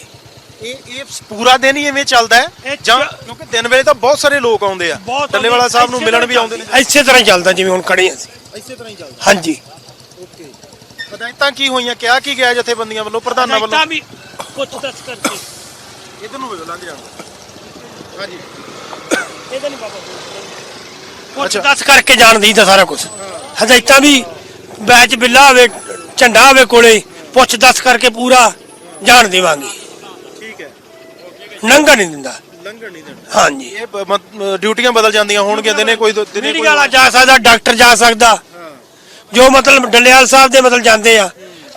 ਇਹ ਇਹ ਪੂਰਾ ਦਿਨ ਹੀ ਐਵੇਂ ਚੱਲਦਾ ਹੈ? ਇਹ ਜਾਂ ਚ- ਕਿਉਂਕਿ ਦਿਨ ਵੇਲੇ ਤਾਂ ਬਹੁਤ ਸਾਰੇ ਲੋਕ ਆਉਂਦੇ ਆ। ਡੱਲੇਵਾਲਾ ਸਾਹਿਬ ਨੂੰ ਮਿਲਣ ਵੀ ਆਉਂਦੇ ਨੇ। ਇਸੇ ਤਰ੍ਹਾਂ ਹੀ ਚੱਲਦਾ ਜਿਵੇਂ ਹੁਣ ਖੜੇ ਹਾਂ ਅਸੀਂ। ਇਸੇ ਤਰ੍ਹਾਂ ਹੀ ਚੱਲਦਾ। ਹਾਂਜੀ। ਓਕੇ। ਹਦਾਇਤਾਂ ਕੀ ਹੋਈਆਂ ਕਿਹਾ ਕੀ ਗਿਆ ਜਥੇਬੰਦੀਆਂ ਵੱਲੋਂ ਪ੍ਰਧਾਨਾਂ ਵੱਲੋਂ? ਵੀ ਪੁੱਛ ਦੱਸ ਕਰਕੇ ਇਧਰ ਨੂੰ ਜਾਓ ਲੰਘ ਜਾਣ ਹਾਂਜੀ। ਇਹਦਾ ਨਹੀਂ ਬਾਬਾ ਪੁੱਛ ਦੱਸ ਕਰਕੇ ਜਾਣ ਦਈਦਾ ਸਾਰਾ ਕੁਝ ਹਦਾਇਤਾਂ ਵੀ ਬੈਚ ਬਿੱਲਾ ਹੋਵੇ ਝੰਡਾ ਹੋਵੇ ਕੋਲੇ ਪੁੱਛ ਦੱਸ ਕਰਕੇ ਪੂਰਾ ਜਾਣ ਦੇਵਾਂਗੇ। ਠੀਕ ਹੈ। ਨੰਗਾ ਨਹੀਂ ਦਿੰਦਾ। ਲੰਘਣ ਨਹੀਂ ਦੇਣਾ ਹਾਂਜੀ। ਇਹ ਬ- ਡਿਊਟੀਆਂ ਬਦਲ ਜਾਂਦੀਆਂ ਹੋਣਗੀਆਂ ਦਿਨੇ ਕੋਈ ਦਿਨੇ ਕੋਈ ਵਾਲਾ ਜਾ ਸਕਦਾ ਡਾਕਟਰ ਜਾ ਸਕਦਾ। ਜੋ ਮਤਲਬ ਡੱਲੇਵਾਲ ਸਾਹਿਬ ਦੇ ਮਤਲਬ ਜਾਂਦੇ ਆ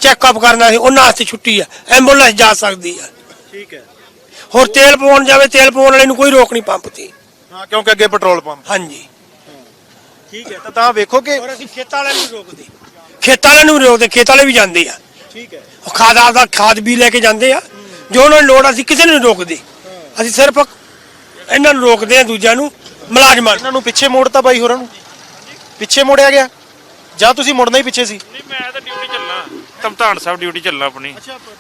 ਚੈੱਕਅਪ ਕਰਨਾ ਸੀ ਉਹਨਾਂ ਵਾਸਤੇ ਛੁੱਟੀ ਆ। ਐਂਬੂਲੈਂਸ ਜਾ ਸਕਦੀ ਆ। ਠੀਕ ਹੈ। ਹੋਰ ਤੇਲ ਪਵਾਉਣ ਜਾਵੇ ਤੇਲ ਪਵਾਉਣ ਵਾਲੇ ਨੂੰ ਕੋਈ ਰੋਕ ਨਹੀਂ ਪੰਪ ਤੇ। ਹਾਂ ਕਿਉਂਕਿ ਅੱਗੇ ਪੈਟਰੋਲ ਪੰਪ। ਹਾਂਜੀ। ਠੀਕ ਹੈ ਤਾਂ ਤਾਂ ਵੇਖੋ ਕਿ ਔਰ ਅਸੀਂ ਖੇਤਾਂ ਵਾਲਿਆਂ ਨੂੰ ਰੋਕਦੇ। ਖੇਤਾਂ ਵਾਲਿਆਂ ਨੂੰ ਰੋਕਦੇ ਖੇਤ ਵਾਲੇ ਵੀ ਜਾਂਦੇ ਆ। ਠੀਕ ਹੈ। ਉਹ ਖਾਦ ਆਪਦਾ ਖਾਦ ਵੀ ਲੈ ਕੇ ਜਾਂਦੇ ਆ। ਜੋ ਉਹਨਾਂ ਨੂੰ ਲੋੜ ਆ, ਅਸੀਂ ਕਿਸੇ ਨੂੰ ਨਹੀਂ ਰੋਕਦੇ। ਅਸੀਂ ਸਿਰਫ ਇਹਨਾਂ ਨੂੰ ਰੋਕਦੇ ਆ ਦੂਜਿਆਂ ਨੂੰ ਮੁਲਾਜ਼ਮਾਂ ਨੂੰ। ਇਹਨਾਂ ਨੂੰ ਪਿੱਛੇ ਮੋੜਤਾ ਬਾਈ ਹੋਰਾਂ ਨੂੰ। ਪਿੱਛੇ ਮੋੜਿਆ ਗਿਆ। ਜਾਂ ਤੁਸੀਂ ਮੁੜਨਾ ਹੀ ਪਿੱਛੇ ਸੀ। ਨਹੀਂ ਮੈਂ ਤਾਂ ਡਿਊਟੀ ਚੱਲਣਾ। ਤਮਤਾਨ ਸਾਹਿਬ ਡਿਊਟੀ ਚੱਲਣਾ ਆਪਣੀ।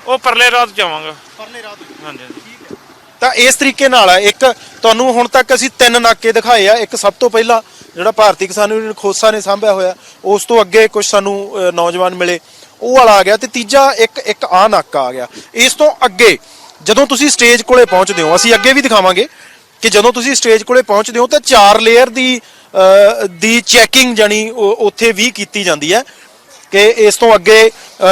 ਉਹ ਪਰਲੇ ਰਾਤ ਜਾਵਾਂਗਾ। ਪਰਲੇ ਰਾਤ ਹਾਂਜੀ ਹਾਂਜੀ। ਤਾਂ ਇਸ ਤਰੀਕੇ ਨਾਲ ਹੈ ਇੱਕ ਤੁਹਾਨੂੰ ਹੁਣ ਤੱਕ ਅਸੀਂ ਤਿੰਨ ਨਾਕੇ ਦਿਖਾਏ ਆ। ਇੱਕ ਸਭ ਤੋਂ ਪਹਿਲਾਂ ਜਿਹੜਾ ਭਾਰਤੀ ਕਿਸਾਨ ਯੂਨੀਅਨ ਖੋਸਾ ਨੇ ਸਾਂਭਿਆ ਹੋਇਆ ਉਸ ਤੋਂ ਅੱਗੇ ਕੁਝ ਸਾਨੂੰ ਅ, ਨੌਜਵਾਨ ਮਿਲੇ। ਉਹ ਵਾਲਾ ਆ ਗਿਆ ਤੇ ਤੀਜਾ ਇੱਕ ਇੱਕ ਆ ਨਾਕਾ ਆ ਗਿਆ। ਇਸ ਤੋਂ ਅੱਗੇ ਜਦੋਂ ਤੁਸੀਂ ਸਟੇਜ ਕੋਲੇ ਪਹੁੰਚਦੇ ਹੋ ਅਸੀਂ ਅੱਗੇ ਵੀ ਦਿਖਾਵਾਂਗੇ ਕਿ ਜਦੋਂ ਤੁਸੀਂ ਸਟੇਜ ਕੋਲੇ ਪਹੁੰਚਦੇ ਹੋ ਤਾਂ ਚਾਰ ਲੇਅਰ ਦੀ ਅ, ਦੀ ਚੈਕਿੰਗ ਜਾਨੀ ਉਹ ਉੱਥੇ ਵੀ ਕੀਤੀ ਜਾਂਦੀ ਹੈ। ਕਿ ਇਸ ਤੋਂ ਅੱਗੇ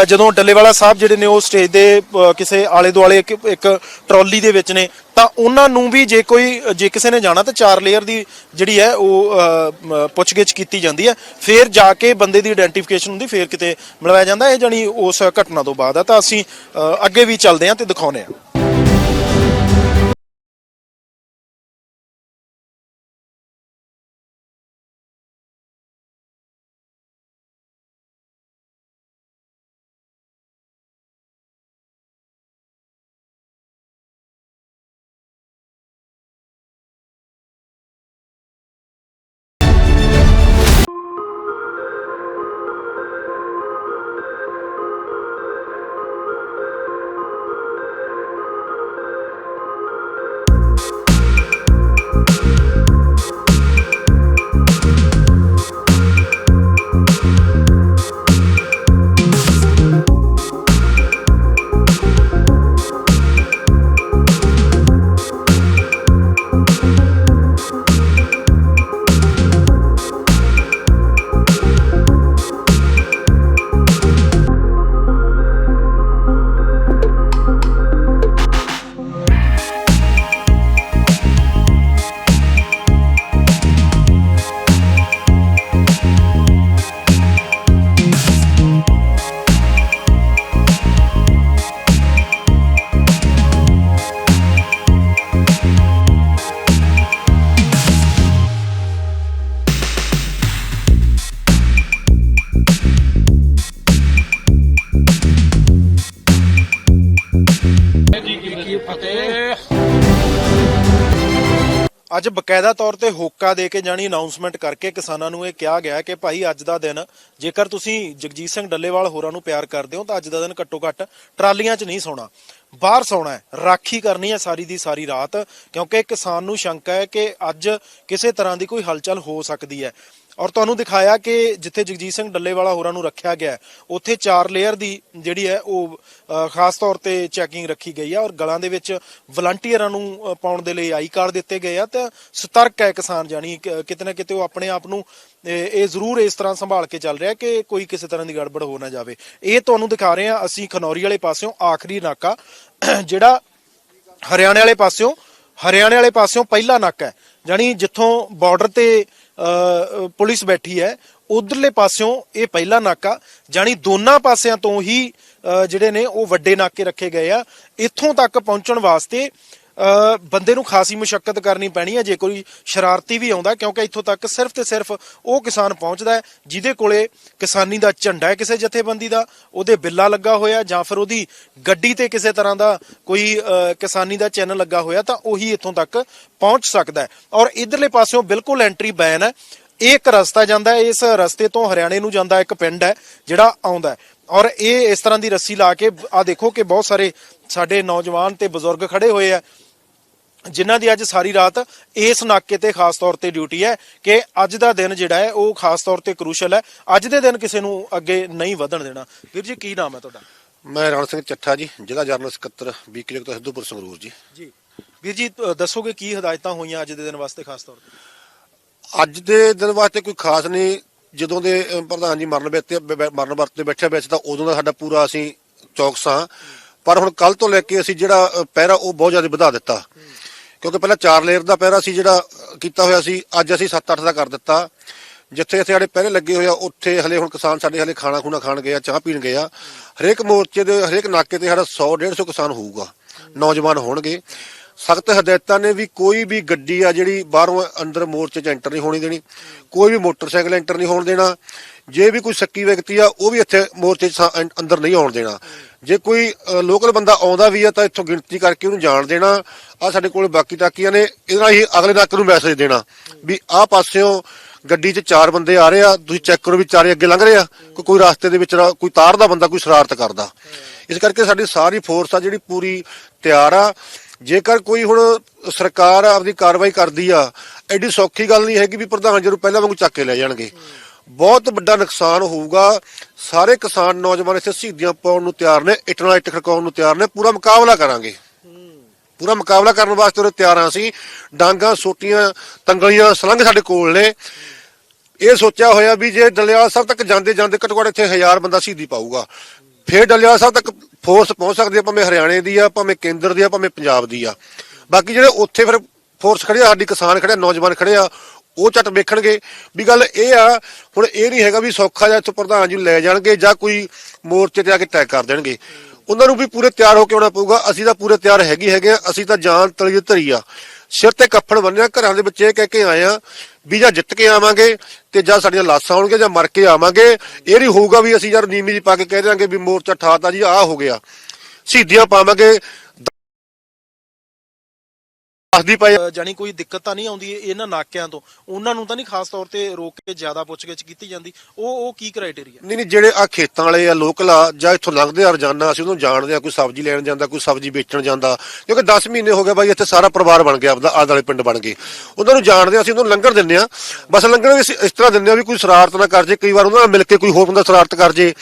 ਜਦੋਂ ਡੱਲੇਵਾਲਾ ਸਾਹਿਬ ਜਿਹੜੇ ਨੇ ਉਹ ਸਟੇਜ ਦੇ ਕਿਸੇ ਆਲੇ ਦੁਆਲੇ ਇੱਕ ਇੱਕ ਟਰਾਲੀ ਦੇ ਵਿੱਚ ਨੇ, ਤਾਂ ਉਹਨਾਂ ਨੂੰ ਵੀ ਜੇ ਕੋਈ, ਜੇ ਕਿਸੇ ਨੇ ਜਾਣਾ ਤਾਂ ਚਾਰ ਲੇਅਰ ਦੀ ਜਿਹੜੀ ਹੈ ਉਹ ਪੁੱਛਗਿੱਛ ਕੀਤੀ ਜਾਂਦੀ ਹੈ। ਫਿਰ ਜਾ ਕੇ ਬੰਦੇ ਦੀ ਆਇਡੈਂਟੀਫਿਕੇਸ਼ਨ ਹੁੰਦੀ, ਫਿਰ ਕਿਤੇ ਮਿਲਵਾਇਆ ਜਾਂਦਾ ਇਹ ਜਾਨੀ ਉਸ ਘਟਨਾ ਤੋਂ ਬਾਅਦ। ਆ ਤਾਂ ਅਸੀਂ ਅੱਗੇ ਵੀ ਚੱਲਦੇ ਹਾਂ ਤੇ ਦਿਖਾਉਂਦੇ ਹਾਂ। ਅੱਜ ਬਕਾਇਦਾ ਤੌਰ ਤੇ ਹੋਕਾ ਦੇ ਕੇ ਜਾਣੀ ਅਨਾਉਂਸਮੈਂਟ ਕਰਕੇ ਕਿਸਾਨਾਂ ਨੂੰ ਇਹ ਕਿਹਾ ਗਿਆ ਕਿ ਭਾਈ ਅੱਜ ਦਾ ਦਿਨ, ਜੇਕਰ ਤੁਸੀਂ ਜਗਜੀਤ ਸਿੰਘ ਡੱਲੇਵਾਲ ਹੋਰਾਂ ਨੂੰ ਪਿਆਰ ਕਰਦੇ ਹੋ ਤਾਂ ਅੱਜ ਦਾ ਦਿਨ ਘੱਟੋ ਘੱਟ ਟਰਾਲੀਆਂ 'ਚ ਨਹੀਂ ਸੌਣਾ। ਬਾਹਰ ਸੌਣਾ ਹੈ, ਰਾਖੀ ਕਰਨੀ ਹੈ ਸਾਰੀ ਦੀ ਸਾਰੀ ਰਾਤ, ਕਿਉਂਕਿ ਕਿਸਾਨ ਨੂੰ ਸ਼ੰਕਾ ਹੈ ਕਿ ਅੱਜ ਕਿਸੇ ਤਰ੍ਹਾਂ ਦੀ ਕੋਈ ਹਲਚਲ ਹੋ ਸਕਦੀ ਹੈ। ਔਰ ਤੁਹਾਨੂੰ ਦਿਖਾਇਆ ਕਿ ਜਿੱਥੇ ਜਗਜੀਤ ਸਿੰਘ ਡੱਲੇਵਾਲਾ ਹੋਰਾਂ ਨੂੰ ਰੱਖਿਆ ਗਿਆ, ਉੱਥੇ ਚਾਰ ਲੇਅਰ ਦੀ ਜਿਹੜੀ ਹੈ ਉਹ ਖਾਸ ਤੌਰ ਤੇ ਚੈਕਿੰਗ ਰੱਖੀ ਗਈ ਹੈ ਔਰ ਗਲਾਂ ਦੇ ਵਿੱਚ ਵਲੰਟੀਅਰਾਂ ਨੂੰ ਪਾਉਣ ਦੇ ਲਈ ਆਈ ਕਾਰਡ ਦਿੱਤੇ ਗਏ ਆ ਤਾਂ ਸਤਰਕ ਹੈ ਕਿਸਾਨ ਜਾਨੀ ਕਿਤੇ ਨਾ ਕਿਤੇ ਉਹ ਆਪਣੇ ਆਪ ਨੂੰ ਇਹ ਜ਼ਰੂਰ ਇਸ ਤਰ੍ਹਾਂ ਸੰਭਾਲ ਕੇ ਚੱਲ ਰਿਹਾ ਕਿ ਕੋਈ ਕਿਸੇ ਤਰ੍ਹਾਂ ਦੀ ਗੜਬੜ ਹੋ ਨਾ ਜਾਵੇ। ਇਹ ਤੁਹਾਨੂੰ ਦਿਖਾ ਰਹੇ ਹਾਂ ਅਸੀਂ ਖਨੌਰੀ ਵਾਲੇ ਪਾਸਿਓਂ, ਆਖਰੀ ਨਾਕਾ, ਜਿਹੜਾ ਹਰਿਆਣੇ ਵਾਲੇ ਪਾਸਿਓਂ, ਹਰਿਆਣੇ ਵਾਲੇ ਪਾਸਿਓਂ ਪਹਿਲਾ ਨਾਕਾ ਹੈ। ਜਾਨੀ ਜਿੱਥੋਂ ਬਾਰਡਰ ਤੇ ਪੁਲਿਸ ਬੈਠੀ ਹੈ। ਉਧਰਲੇ ਪਾਸਿਓਂ ਇਹ ਪਹਿਲਾ ਨਾਕਾ ਜਾਨੀ ਦੋਨਾਂ ਪਾਸਿਆਂ ਤੋਂ ਹੀ ਅ, ਜਿਹੜੇ ਨੇ ਉਹ ਵੱਡੇ ਨਾਕੇ ਰੱਖੇ ਗਏ ਆ। ਇੱਥੋਂ ਤੱਕ ਪਹੁੰਚਣ ਵਾਸਤੇ ਬੰਦੇ ਨੂੰ ਖਾਸੀ ਮੁਸ਼ਕਲ ਕਰਨੀ ਪੈਣੀ ਹੈ, ਜੇ ਕੋਈ ਸ਼ਰਾਰਤੀ ਵੀ ਆਉਂਦਾ, ਕਿਉਂਕਿ ਇੱਥੋਂ ਤੱਕ ਸਿਰਫ ਤੇ ਸਿਰਫ ਉਹ ਕਿਸਾਨ ਪਹੁੰਚਦਾ ਹੈ, ਜਿਹਦੇ ਕੋਲੇ ਕਿਸਾਨੀ ਦਾ ਝੰਡਾ ਹੈ ਕਿਸੇ ਜਥੇਬੰਦੀ ਦਾ, ਉਹਦੇ ਬਿੱਲਾ ਲੱਗਾ ਹੋਇਆ, ਜਾਂ ਫਿਰ ਉਹਦੀ ਗੱਡੀ ਤੇ ਕਿਸੇ ਤਰ੍ਹਾਂ ਦਾ ਕੋਈ ਕਿਸਾਨੀ ਦਾ ਚੈਨਲ ਲੱਗਾ ਹੋਇਆ, ਤਾਂ ਉਹੀ ਇੱਥੋਂ ਤੱਕ ਪਹੁੰਚ ਸਕਦਾ ਹੈ। ਔਰ ਇਧਰਲੇ ਪਾਸਿਓਂ ਬਿਲਕੁਲ ਐਂਟਰੀ ਬੈਨ ਹੈ। ਇਹ ਇੱਕ ਰਸਤਾ ਜਾਂਦਾ ਹੈ, ਇਸ ਰਸਤੇ ਤੋਂ ਹਰਿਆਣੇ ਨੂੰ ਜਾਂਦਾ ਇੱਕ ਪਿੰਡ ਹੈ, ਜਿਹੜਾ ਆਉਂਦਾ ਔਰ ਇਹ ਇਸ ਤਰ੍ਹਾਂ ਦੀ ਰੱਸੀ ਲਾ ਕੇ ਆ ਦੇਖੋ ਕਿ ਬਹੁਤ ਸਾਰੇ ਸਾਡੇ ਨੌਜਵਾਨ ਤੇ ਬਜ਼ੁਰਗ ਖੜੇ ਹੋਏ ਆ ਜਿਨ੍ਹਾਂ ਦੀ ਅੱਜ ਸਾਰੀ ਰਾਤ ਇਸ ਨਾਕੇ ਤੇ ਖਾਸ ਤੌਰ ਤੇ ਡਿਊਟੀ ਹੈ ਕਿ ਅੱਜ ਦਾ ਦਿਨ ਜਿਹੜਾ ਹੈ ਉਹ ਖਾਸ ਤੌਰ ਤੇ ਕ੍ਰੂਸ਼ਲ ਹੈ। ਅੱਜ ਦੇ ਦਿਨ ਕਿਸੇ ਨੂੰ ਅੱਗੇ ਨਹੀਂ ਵਧਣ ਦੇਣਾ। ਵੀਰ ਜੀ ਕੀ ਨਾਮ ਹੈ ਤੁਹਾਡਾ? ਮੈਂ ਰਣ ਸਿੰਘ ਚੱਠਾ ਜੀ ਜ਼ਿਲ੍ਹਾ ਜਰਨਲ ਸਕੱਤਰ ਬੀਕੇ ਤੋਂ ਸਿੱਧੂਪੁਰ ਸੰਗਰੂਰ ਜੀ। ਜੀ। ਵੀਰ ਜੀ ਦੱਸੋਗੇ ਕੀ ਹਦਾਇਤਾਂ ਹੋਈਆਂ ਅੱਜ ਦੇ ਦਿਨ ਵਾਸਤੇ ਖਾਸ ਤੌਰ ਤੇ? ਅੱਜ ਦੇ ਦਿਨ ਵਾਸਤੇ ਕੋਈ ਖਾਸ ਨਹੀਂ। ਜਦੋਂ ਦੇ ਪ੍ਰਧਾਨ ਜੀ ਮਰਨ ਬੈਠੇ ਮਰਨ ਵਰਤ ਤੇ ਬੈਠੇ ਵੈਸੇ ਤਾਂ ਉਦੋਂ ਦਾ ਸਾਡਾ ਪੂਰਾ ਅਸੀਂ ਚੌਕਸਾਂ ਪਰ ਹੁਣ ਕੱਲ ਤੋਂ ਲੈ ਕੇ ਅਸੀਂ ਜਿਹੜਾ ਪਹਿਰਾ ਉਹ ਬਹੁਤ ਜ਼ਿਆਦਾ ਵਧਾ ਦਿੱਤਾ। ਕਿਉਂਕਿ ਪਹਿਲਾਂ ਚਾਰ ਲੇਅਰ ਦਾ ਪਹਿਰਾ ਸੀ ਜਿਹੜਾ ਕੀਤਾ ਹੋਇਆ ਸੀ। ਅੱਜ ਅਸੀਂ 7-8 ਦਾ ਕਰ ਦਿੱਤਾ। ਜਿੱਥੇ ਇੱਥੇ ਸਾਡੇ ਪਹਿਰੇ ਲੱਗੇ ਹੋਏ ਆ, ਉੱਥੇ ਹਲੇ ਹੁਣ ਕਿਸਾਨ ਸਾਡੇ ਹਲੇ ਖਾਣਾ ਖੂਣਾ ਖਾਣ ਗਏ ਆ, ਚਾਹ ਪੀਣ ਗਏ ਆ। ਹਰੇਕ ਮੋਰਚੇ ਦੇ, ਹਰੇਕ ਨਾਕੇ ਤੇ ਸਾਡਾ 100 150 ਕਿਸਾਨ ਹੋਊਗਾ। ਨੌਜਵਾਨ ਹੋਣਗੇ। ਸਖਤ ਹਦਾਇਤਾਂ ਨੇ ਵੀ ਕੋਈ ਵੀ ਗੱਡੀ ਆ ਜਿਹੜੀ ਬਾਹਰੋਂ ਅੰਦਰ ਮੋਰਚੇ 'ਚ ਐਂਟਰ ਨਹੀਂ ਹੋਣੀ ਦੇਣੀ, ਕੋਈ ਵੀ ਮੋਟਰਸਾਈਕਲ ਐਂਟਰ ਨਹੀਂ ਹੋਣ ਦੇਣਾ, ਜੇ ਵੀ ਕੋਈ ਸੱਕੀ ਵਿਅਕਤੀ ਆ, ਉਹ ਵੀ ਇੱਥੇ ਮੋਰਚੇ 'ਚ ਅੰਦਰ ਨਹੀਂ ਆਉਣ ਦੇਣਾ। ਜੇ ਕੋਈ ਲੋਕਲ ਬੰਦਾ ਆਉਂਦਾ ਵੀ ਆ, ਤਾਂ ਇੱਥੋਂ ਗਿਣਤੀ ਕਰਕੇ ਉਹਨੂੰ ਜਾਣ ਦੇਣਾ। ਆ ਸਾਡੇ ਕੋਲ ਬਾਕੀ ਤਾਕੀਆਂ ਨੇ, ਇਹਦੇ ਨਾਲ ਹੀ ਅਗਲੇ ਤੱਕ ਨੂੰ ਮੈਸੇਜ ਦੇਣਾ ਵੀ ਆਹ ਪਾਸਿਓਂ ਗੱਡੀ 'ਚ ਚਾਰ ਬੰਦੇ ਆ ਰਹੇ ਆ, ਤੁਸੀਂ ਚੈੱਕ ਕਰੋ ਵੀ ਚਾਰੇ ਅੱਗੇ ਲੰਘ ਰਹੇ ਆ ਕੋਈ ਕੋਈ ਰਸਤੇ ਦੇ ਵਿੱਚ ਰਾ- ਕੋਈ ਤਾਰਦਾ ਬੰਦਾ ਕੋਈ ਸ਼ਰਾਰਤ ਕਰਦਾ। ਇਸ ਕਰਕੇ ਸਾਡੀ ਸਾਰੀ ਫੋਰਸ ਆ ਜਿਹੜੀ ਪੂਰੀ ਤਿਆਰ ਆ। ਜੇਕਰ ਕੋਈ ਹੁਣ ਸਰਕਾਰ ਆਪਦੀ ਕਾਰਵਾਈ ਕਰਦੀ ਆ, ਐਡੀ ਸੌਖੀ ਗੱਲ ਨਹੀਂ ਹੈਗੀ ਵੀ ਪ੍ਰਧਾਨ ਜੀ ਪਹਿਲਾਂ ਵਾਂਗੂ ਚੱਕ ਕੇ ਲੈ ਜਾਣਗੇ। ਬਹੁਤ ਵੱਡਾ ਨੁਕਸਾਨ ਹੋਊਗਾ, ਸਾਰੇ ਕਿਸਾਨ ਨੌਜਵਾਨ ਇੱਥੇ ਸ਼ਹੀਦੀਆਂ ਪਾਉਣ ਨੂੰ ਤਿਆਰ ਨੇ, ਇੱਟ ਨਾਲ ਇੱਟ ਖੜਕਾਉਣ ਨੂੰ ਤਿਆਰ ਨੇ, ਪੂਰਾ ਮੁਕਾਬਲਾ ਕਰਾਂਗੇ। ਪੂਰਾ ਮੁਕਾਬਲਾ ਕਰਨ ਵਾਸਤੇ ਉਹ ਤਿਆਰ ਆ ਅਸੀਂ, ਡਾਂਗਾ, ਸੋਟੀਆਂ, ਤੰਗਲੀਆਂ ਸਲੰਗ ਸਾਡੇ ਕੋਲ ਨੇ। ਇਹ ਸੋਚਿਆ ਹੋਇਆ ਵੀ ਜੇ ਦਲਿਆਲ ਸਾਹਿਬ ਤੱਕ ਜਾਂਦੇ ਜਾਂਦੇ ਘੱਟੋ ਘੱਟ ਇੱਥੇ 1000 ਬੰਦਾ ਸ਼ਹੀਦੀ ਪਾਊਗਾ। ਫਿਰ ਡਲਿਆਲ ਸਾਹਿਬ ਤੱਕ ਫੋਰਸ ਪਹੁੰਚ ਸਕਦੀ ਆ, ਭਾਵੇਂ ਹਰਿਆਣੇ ਦੀ ਆ, ਭਾਵੇਂ ਕੇਂਦਰ ਦੀ ਆ, ਭਾਵੇਂ ਪੰਜਾਬ ਦੀ ਆ। ਬਾਕੀ ਜਿਹੜੇ ਉੱਥੇ ਫਿਰ ਫੋਰਸ ਖੜੇ ਆ, ਸਾਡੀ ਕਿਸਾਨ ਖੜੇ ਆ, ਨੌਜਵਾਨ ਖੜੇ ਆ, ਉਹ ਝਟ ਵੇਖਣਗੇ ਵੀ ਗੱਲ ਇਹ ਆ, ਹੁਣ ਇਹ ਨਹੀਂ ਹੈਗਾ ਵੀ ਸੌਖਾ ਜਿਹਾ ਇੱਥੋਂ ਪ੍ਰਧਾਨ ਜੀ ਨੂੰ ਲੈ ਜਾਣਗੇ ਜਾਂ ਕੋਈ ਮੋਰਚੇ ਤੇ ਆ ਕੇ ਟੈਗ ਕਰ ਦੇਣਗੇ। ਉਹਨਾਂ ਨੂੰ ਵੀ ਪੂਰੇ ਤਿਆਰ ਹੋ ਕੇ ਆਉਣਾ ਪਊਗਾ। ਅਸੀਂ ਤਾਂ ਪੂਰੇ ਤਿਆਰ ਹੈਗੇ ਹੈਗੇ ਆ, ਅਸੀਂ ਤਾਂ ਜਾਨ ਤਲੀ ਧਰੀ ਆ। ਸਿਰ ਤੇ ਕੱਫਣ ਬੰਨਿਆ ਘਰਾਂ ਦੇ ਵਿੱਚ ਇਹ ਕਹਿ ਕੇ ਆਏ ਆ ਵੀ ਜਾਂ ਜਿੱਤ ਕੇ ਆਵਾਂਗੇ ਤੇ ਜਾਂ ਸਾਡੀਆਂ ਲਾਸ਼ਾਂ ਆਉਣਗੇ ਜਾਂ ਮਰ ਕੇ ਆਵਾਂਗੇ। ਇਹ ਨਹੀਂ ਹੋਊਗਾ ਵੀ ਅਸੀਂ ਯਾਰ ਨੀਮੀ ਜੀ ਪਾ ਕੇ ਕਹਿ ਦਿਆਂਗੇ ਵੀ ਮੋਰਚਾ ਠਾਤਾ ਜੀ, ਆਹ ਹੋ ਗਿਆ। ਸ਼ਹੀਦੀਆਂ ਪਾਵਾਂਗੇ। ਦੱਸਦੀ ਪਈ। ਜਾਣੀ ਕੋਈ ਦਿੱਕਤ ਤਾਂ ਨਹੀਂ ਆਉਂਦੀ ਇਹਨਾਂ ਨਾਕਿਆਂ ਤੋਂ। ਉਹਨਾਂ ਨੂੰ ਤਾਂ ਨਹੀਂ ਖਾਸ ਤੌਰ ਤੇ ਰੋਕ ਕੇ ਜ਼ਿਆਦਾ ਪੁੱਛਗਿੱਛ ਕੀਤੀ ਜਾਂਦੀ। ਉਹ ਉਹ ਕੀ ਕ੍ਰਾਈਟੇਰੀਆ ਨਹੀਂ ਨਹੀਂ ਜਿਹੜੇ ਆ ਖੇਤਾਂ ਵਾਲੇ ਆ ਲੋਕਲ ਆ ਜਾਂ ਇੱਥੋਂ ਲੰਘਦੇ ਆ ਰੋਜ਼ਾਨਾ ਅਸੀਂ ਉਹਨੂੰ ਜਾਣਦੇ ਆ ਕੋਈ ਸਬਜ਼ੀ ਲੈਣ ਜਾਂਦਾ ਕੋਈ ਸਬਜ਼ੀ ਵੇਚਣ ਜਾਂਦਾ। ਕਿਉਂਕਿ 10 ਮਹੀਨੇ ਹੋ ਗਏ ਬਾਈ ਇੱਥੇ ਸਾਰਾ ਪਰਿਵਾਰ ਬਣ ਗਿਆ ਆਪਦਾ ਆਦ ਵਾਲੇ ਪਿੰਡ ਬਣ ਗਏ ਉਹਨਾਂ ਨੂੰ ਜਾਣਦੇ ਆ ਅਸੀਂ ਉਹਨਾਂ ਨੂੰ ਲੰਗਰ ਦਿੰਦੇ ਆ। ਬਸ ਲੰਗਰ ਵੀ ਇਸ ਤਰ੍ਹਾਂ ਦਿੰਦੇ ਆ ਵੀ ਕੋਈ ਸ਼ਰਾਰਤ ਨਾ ਕਰ ਜੇ ਕਈ ਵਾਰ ਉਹਨਾਂ ਨਾਲ ਮਿਲ ਕੇ ਕੋਈ ਹੋਰ ਬੰਦਾ ਸ਼ਰਾਰਤ ਕਰ ਜੇ।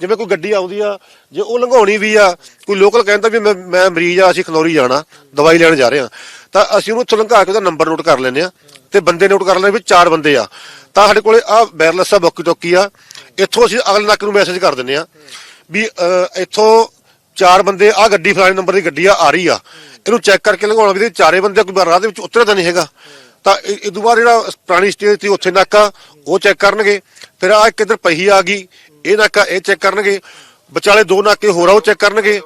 ਜਿਵੇਂ ਕੋਈ ਗੱਡੀ ਆਉਂਦੀ ਆ, ਜੇ ਉਹ ਲੰਘਾਉਣੀ ਵੀ ਆ, ਕੋਈ ਲੋਕਲ ਕਹਿੰਦਾ ਵੀ ਮੈਂ ਮੈਂ ਮਰੀਜ਼ ਆ, ਅਸੀਂ ਖਨੌਰੀ ਜਾਣਾ, ਦਵਾਈ ਲੈਣ ਜਾ ਰਹੇ ਆ। ਤਾਂ ਅਸੀਂ ਉਹਨੂੰ ਉੱਥੋਂ ਲੰਘਾ ਕੇ ਉਹਦਾ ਨੰਬਰ ਨੋਟ ਕਰ ਲੈਂਦੇ ਆ ਤੇ ਬੰਦੇ ਨੋਟ ਕਰ ਲੈਂਦੇ ਵੀ ਚਾਰ ਬੰਦੇ ਆ। ਤਾਂ ਸਾਡੇ ਕੋਲੇ ਆ ਵਾਇਰਲੈਸ ਆ ਬੋਕੀ ਟੋਕੀ ਆ। ਇੱਥੋਂ ਅਸੀਂ ਅਗਲੇ ਨਾਕੇ ਨੂੰ ਮੈਸੇਜ ਕਰ ਦਿੰਦੇ ਆ ਵੀ ਇੱਥੋਂ ਚਾਰ ਬੰਦੇ ਆ ਗੱਡੀ ਫਲਾਣੇ ਨੰਬਰ ਦੀ ਗੱਡੀ ਆ ਆ ਰਹੀ ਆ। ਇਹਨੂੰ ਚੈੱਕ ਕਰਕੇ ਲੰਘਾਉਣਾ ਵੀ ਚਾਰੇ ਬੰਦੇ ਕੋਈ ਰਾਹ ਦੇ ਵਿੱਚ ਉਤਰਿਆ ਤਾਂ ਨਹੀਂ ਹੈਗਾ। ਤਾਂ ਇਹ ਇਹ ਤੋਂ ਬਾਅਦ ਜਿਹੜਾ ਪੁਰਾਣੀ ਸਟੇਜ ਸੀ, ਉੱਥੇ ਨਾਕਾ ਉਹ ਚੈੱਕ ਕਰਨਗੇ। ਫਿਰ ਆ ਇੱਕ ਇੱਧਰ ਪਹੀ ਆ ਗਈ ਇਹ ਨਾਕਾ ਇਹ ਚੈੱਕ ਕਰਨਗੇ। ਵਿਚਾਲੇ ਦੋ ਨਾਕੇ ਹੋਰ ਆ ਉਹ ਚੈੱਕ ਕਰਨਗੇ।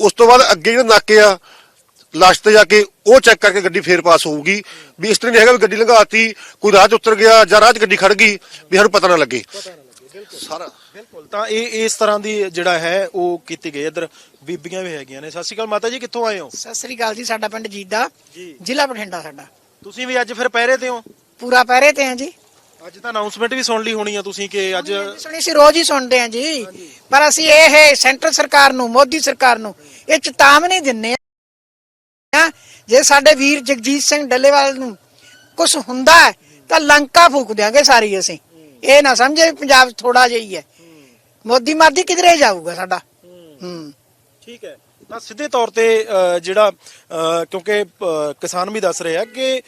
ਉਸ ਤੋਂ ਬਾਅਦ ਅੱਗੇ ਜਿਹੜੇ ਨਾਕੇ ਆ ਲਾਸਟ ਤੇ ਜਾ ਕੇ ਉਹ ਚੈੱਕ ਕਰਕੇ ਗੱਡੀ ਫੇਰ ਪਾਸ ਹੋਊਗੀ। ਵੀ ਇਸ ਤਰ੍ਹਾਂ ਨਹੀਂ ਹੈਗਾ ਵੀ ਗੱਡੀ ਲੰਘਾਤੀ ਕੋਈ ਰਾਹ 'ਚ ਉਤਰ ਗਿਆ ਜਾਂ ਰਾਹ 'ਚ ਗੱਡੀ ਖੜ ਗਈ ਵੀ ਸਾਨੂੰ ਪਤਾ ਨਾ ਲੱਗੇ। ਸਾਰਾ। ਬਿਲਕੁਲ। ਤਾਂ ਇਹ ਇਸ ਤਰ੍ਹਾਂ ਦੀ ਜਿਹੜਾ ਹੈ ਉਹ ਕੀਤੀ ਗਈ। ਇਧਰ ਬੀਬੀਆਂ ਵੀ ਹੈਗੀਆਂ ਨੇ। ਸਤਿ ਸ਼੍ਰੀ ਅਕਾਲ ਮਾਤਾ ਜੀ ਕਿੱਥੋਂ ਆਏ ਹੋ? ਸਤਿ ਸ੍ਰੀ ਅਕਾਲ ਜੀ ਸਾਡਾ ਪਿੰਡ ਜੀਦਾ ਜ਼ਿਲ੍ਹਾ ਬਠਿੰਡਾ ਸਾਡਾ। ਤੁਸੀਂ ਵੀ ਅੱਜ ਫਿਰ ਪਹਿਰੇ ਤੇ ਹੋ? ਪੂਰਾ ਪਹਿਰੇ ਤੇ ਆ ਜੀ। ਅੱਜ ਤਾਂ ਅਨਾਉਂਸਮੈਂਟ ਵੀ ਸੁਣ ਲਈ ਹੋਣੀ ਆ ਤੁਸੀਂ ਕਿ ਅੱਜ ਸੁਣੀ ਸੀ ਰੋਜ਼ ਹੀ ਸੁਣਦੇ ਆ ਜੀ। ਪਰ ਅਸੀਂ ਇਹ ਸੈਂਟਰ ਸਰਕਾਰ ਨੂੰ ਮੋਦੀ ਸਰਕਾਰ ਨੂੰ ਇਹ ਚੇਤਾਵਨੀ ਦਿੰਨੇ ਆ। ਜੇ ਸਾਡੇ ਵੀਰ ਜਗਜੀਤ ਸਿੰਘ ਡੱਲੇਵਾਲ ਨੂੰ ਕੁਝ ਹੁੰਦਾ ਹੈ, ਤਾਂ ਲੰਕਾ ਫੂਕ ਦਿਆਂਗੇ ਸਾਰੀ ਅਸੀਂ। ਇਹ ਨਾ ਸਮਝੇ ਪੰਜਾਬ ਥੋੜਾ ਜਿਹਾ ਹੀ ਹੈ। ਮੋਦੀ ਮਾਦੀ ਕਿਧਰੇ ਜਾਊਗਾ ਸਾਡਾ। ਹੂੰ। ਠੀਕ ਹੈ। ਤਾਂ ਸਿੱਧੇ ਤੌਰ ਤੇ ਅ, ਜਿਹੜਾ ਅ, ਕਿਉਂਕਿ ਅ, ਕਿਸਾਨ ਵੀ ਦੱਸ ਰਹੇ ਆ ਕਿ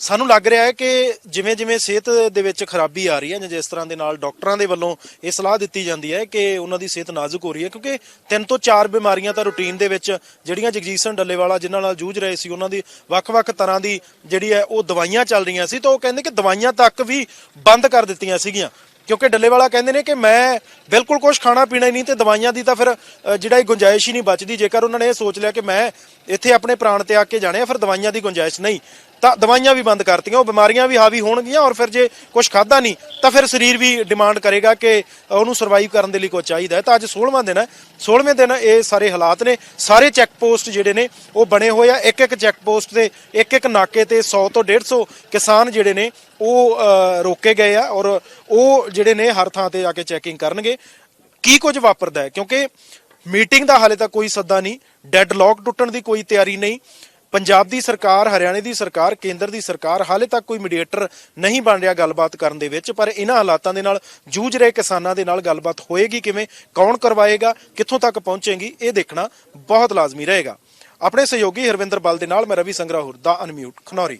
ਸਾਨੂੰ ਲੱਗ ਰਿਹਾ ਹੈ ਕਿ ਜਿਵੇਂ ਜਿਵੇਂ ਸਿਹਤ ਦੇ ਵਿੱਚ ਖਰਾਬੀ ਆ ਰਹੀ ਹੈ ਜਾਂ ਜਿਸ ਤਰ੍ਹਾਂ ਦੇ ਨਾਲ ਡਾਕਟਰਾਂ ਦੇ ਵੱਲੋਂ ਇਹ ਸਲਾਹ ਦਿੱਤੀ ਜਾਂਦੀ ਹੈ ਕਿ ਉਹਨਾਂ ਦੀ ਸਿਹਤ ਨਾਜ਼ੁਕ ਹੋ ਰਹੀ ਹੈ, ਕਿਉਂਕਿ ਤਿੰਨ ਤੋਂ ਚਾਰ ਬਿਮਾਰੀਆਂ ਤਾਂ ਰੂਟੀਨ ਦੇ ਵਿੱਚ ਜਿਹੜੀਆਂ ਜਗਜੀਤ ਸਿੰਘ ਡੱਲੇਵਾਲਾ ਜਿਨ੍ਹਾਂ ਨਾਲ ਜੂਝ ਰਹੇ ਸੀ, ਉਹਨਾਂ ਦੀ ਵੱਖ-ਵੱਖ ਤਰ੍ਹਾਂ ਦੀ ਜਿਹੜੀ ਹੈ ਉਹ ਦਵਾਈਆਂ ਚੱਲ ਰਹੀਆਂ ਸੀ, ਤਾਂ ਉਹ ਕਹਿੰਦੇ ਕਿ ਦਵਾਈਆਂ ਤੱਕ ਵੀ ਬੰਦ ਕਰ ਦਿੱਤੀਆਂ ਸੀਗੀਆਂ। ਕਿਉਂਕਿ ਡੱਲੇਵਾਲਾ ਕਹਿੰਦੇ ਨੇ ਕਿ ਮੈਂ ਬਿਲਕੁਲ ਕੁਝ ਖਾਣਾ ਪੀਣਾ ਹੀ ਨਹੀਂ, ਤੇ ਦਵਾਈਆਂ ਦੀ ਤਾਂ ਫਿਰ ਜਿਹੜਾ ਇਹ ਗੁੰਜਾਇਸ਼ ਹੀ ਨਹੀਂ ਬਚਦੀ। ਜੇਕਰ ਉਹਨਾਂ ਨੇ ਇਹ ਸੋਚ ਲਿਆ ਕਿ ਮੈਂ ਇੱਥੇ ਆਪਣੇ ਪ੍ਰਾਣ 'ਤੇ ਆ ਕੇ ਜਾਣੇ ਆ, ਫਿਰ ਦਵਾਈਆਂ ਦੀ ਗੁੰਜਾਇਸ਼ ਨਹੀਂ। ਤਾਂ ਦਵਾਈਆਂ ਵੀ ਬੰਦ ਕਰਤੀਆਂ, ਉਹ ਬਿਮਾਰੀਆਂ ਵੀ ਹਾਵੀ ਹੋਣਗੀਆਂ ਔਰ ਫਿਰ ਜੇ ਕੁਝ ਖਾਦਾ ਨਹੀਂ, ਤਾਂ ਫਿਰ ਸਰੀਰ ਵੀ ਡਿਮਾਂਡ ਕਰੇਗਾ ਕਿ ਉਹਨੂੰ ਸਰਵਾਈਵ ਕਰਨ ਦੇ ਲਈ ਕੁਝ ਚਾਹੀਦਾ ਹੈ। ਤਾਂ ਅੱਜ 16ਵਾਂ ਦਿਨ ਹੈ। 16ਵੇਂ ਦਿਨ ਇਹ ਸਾਰੇ ਹਾਲਾਤ ਨੇ। ਸਾਰੇ ਚੈੱਕ ਪੋਸਟ ਜਿਹੜੇ ਨੇ, ਉਹ ਬਣੇ ਹੋਏ ਆ। ਇੱਕ ਇੱਕ ਚੈੱਕ ਪੋਸਟ ਤੇ ਇੱਕ ਇੱਕ ਨਾਕੇ ਤੇ 100 ਤੋਂ 150 ਕਿਸਾਨ ਜਿਹੜੇ ਨੇ, ਉਹ ਰੋਕੇ ਗਏ ਆ ਔਰ ਉਹ ਜਿਹੜੇ ਨੇ ਹਰ ਥਾਂ ਤੇ ਜਾ ਕੇ ਚੈਕਿੰਗ ਕਰਨਗੇ। ਕੀ ਕੁਝ ਵਾਪਰਦਾ ਹੈ? ਕਿਉਂਕਿ ਮੀਟਿੰਗ ਦਾ ਹਾਲੇ ਤੱਕ ਕੋਈ ਸੱਦਾ ਨਹੀਂ। ਡੈਡ ਲੌਕ ਟੁੱਟਣ ਦੀ ਕੋਈ ਤਿਆਰੀ ਨਹੀਂ। ਪੰਜਾਬ ਦੀ ਸਰਕਾਰ, ਹਰਿਆਣੇ ਦੀ ਸਰਕਾਰ, ਕੇਂਦਰ ਦੀ ਸਰਕਾਰ ਹਾਲੇ ਤੱਕ ਕੋਈ ਮੀਡੀਏਟਰ ਨਹੀਂ ਬਣ ਰਿਹਾ ਗੱਲਬਾਤ ਕਰਨ ਦੇ ਵਿੱਚ, ਪਰ ਇਹਨਾਂ ਹਾਲਾਤਾਂ ਦੇ ਨਾਲ ਜੂਝ ਰਹੇ ਕਿਸਾਨਾਂ ਦੇ ਨਾਲ ਗੱਲਬਾਤ ਹੋਏਗੀ ਕਿਵੇਂ, ਕੌਣ ਕਰਵਾਏਗਾ, ਕਿੱਥੋਂ ਤੱਕ ਪਹੁੰਚੇਗੀ, ਇਹ ਦੇਖਣਾ ਬਹੁਤ ਲਾਜ਼ਮੀ ਰਹੇਗਾ। ਆਪਣੇ ਸਹਿਯੋਗੀ ਹਰਵਿੰਦਰ ਬਲ ਦੇ ਨਾਲ ਮੈਂ ਰਵੀ ਸੰਗਰਾਹੁਰ, ਦਾ ਅਨਮਿਊਟ, ਖਨੌਰੀ।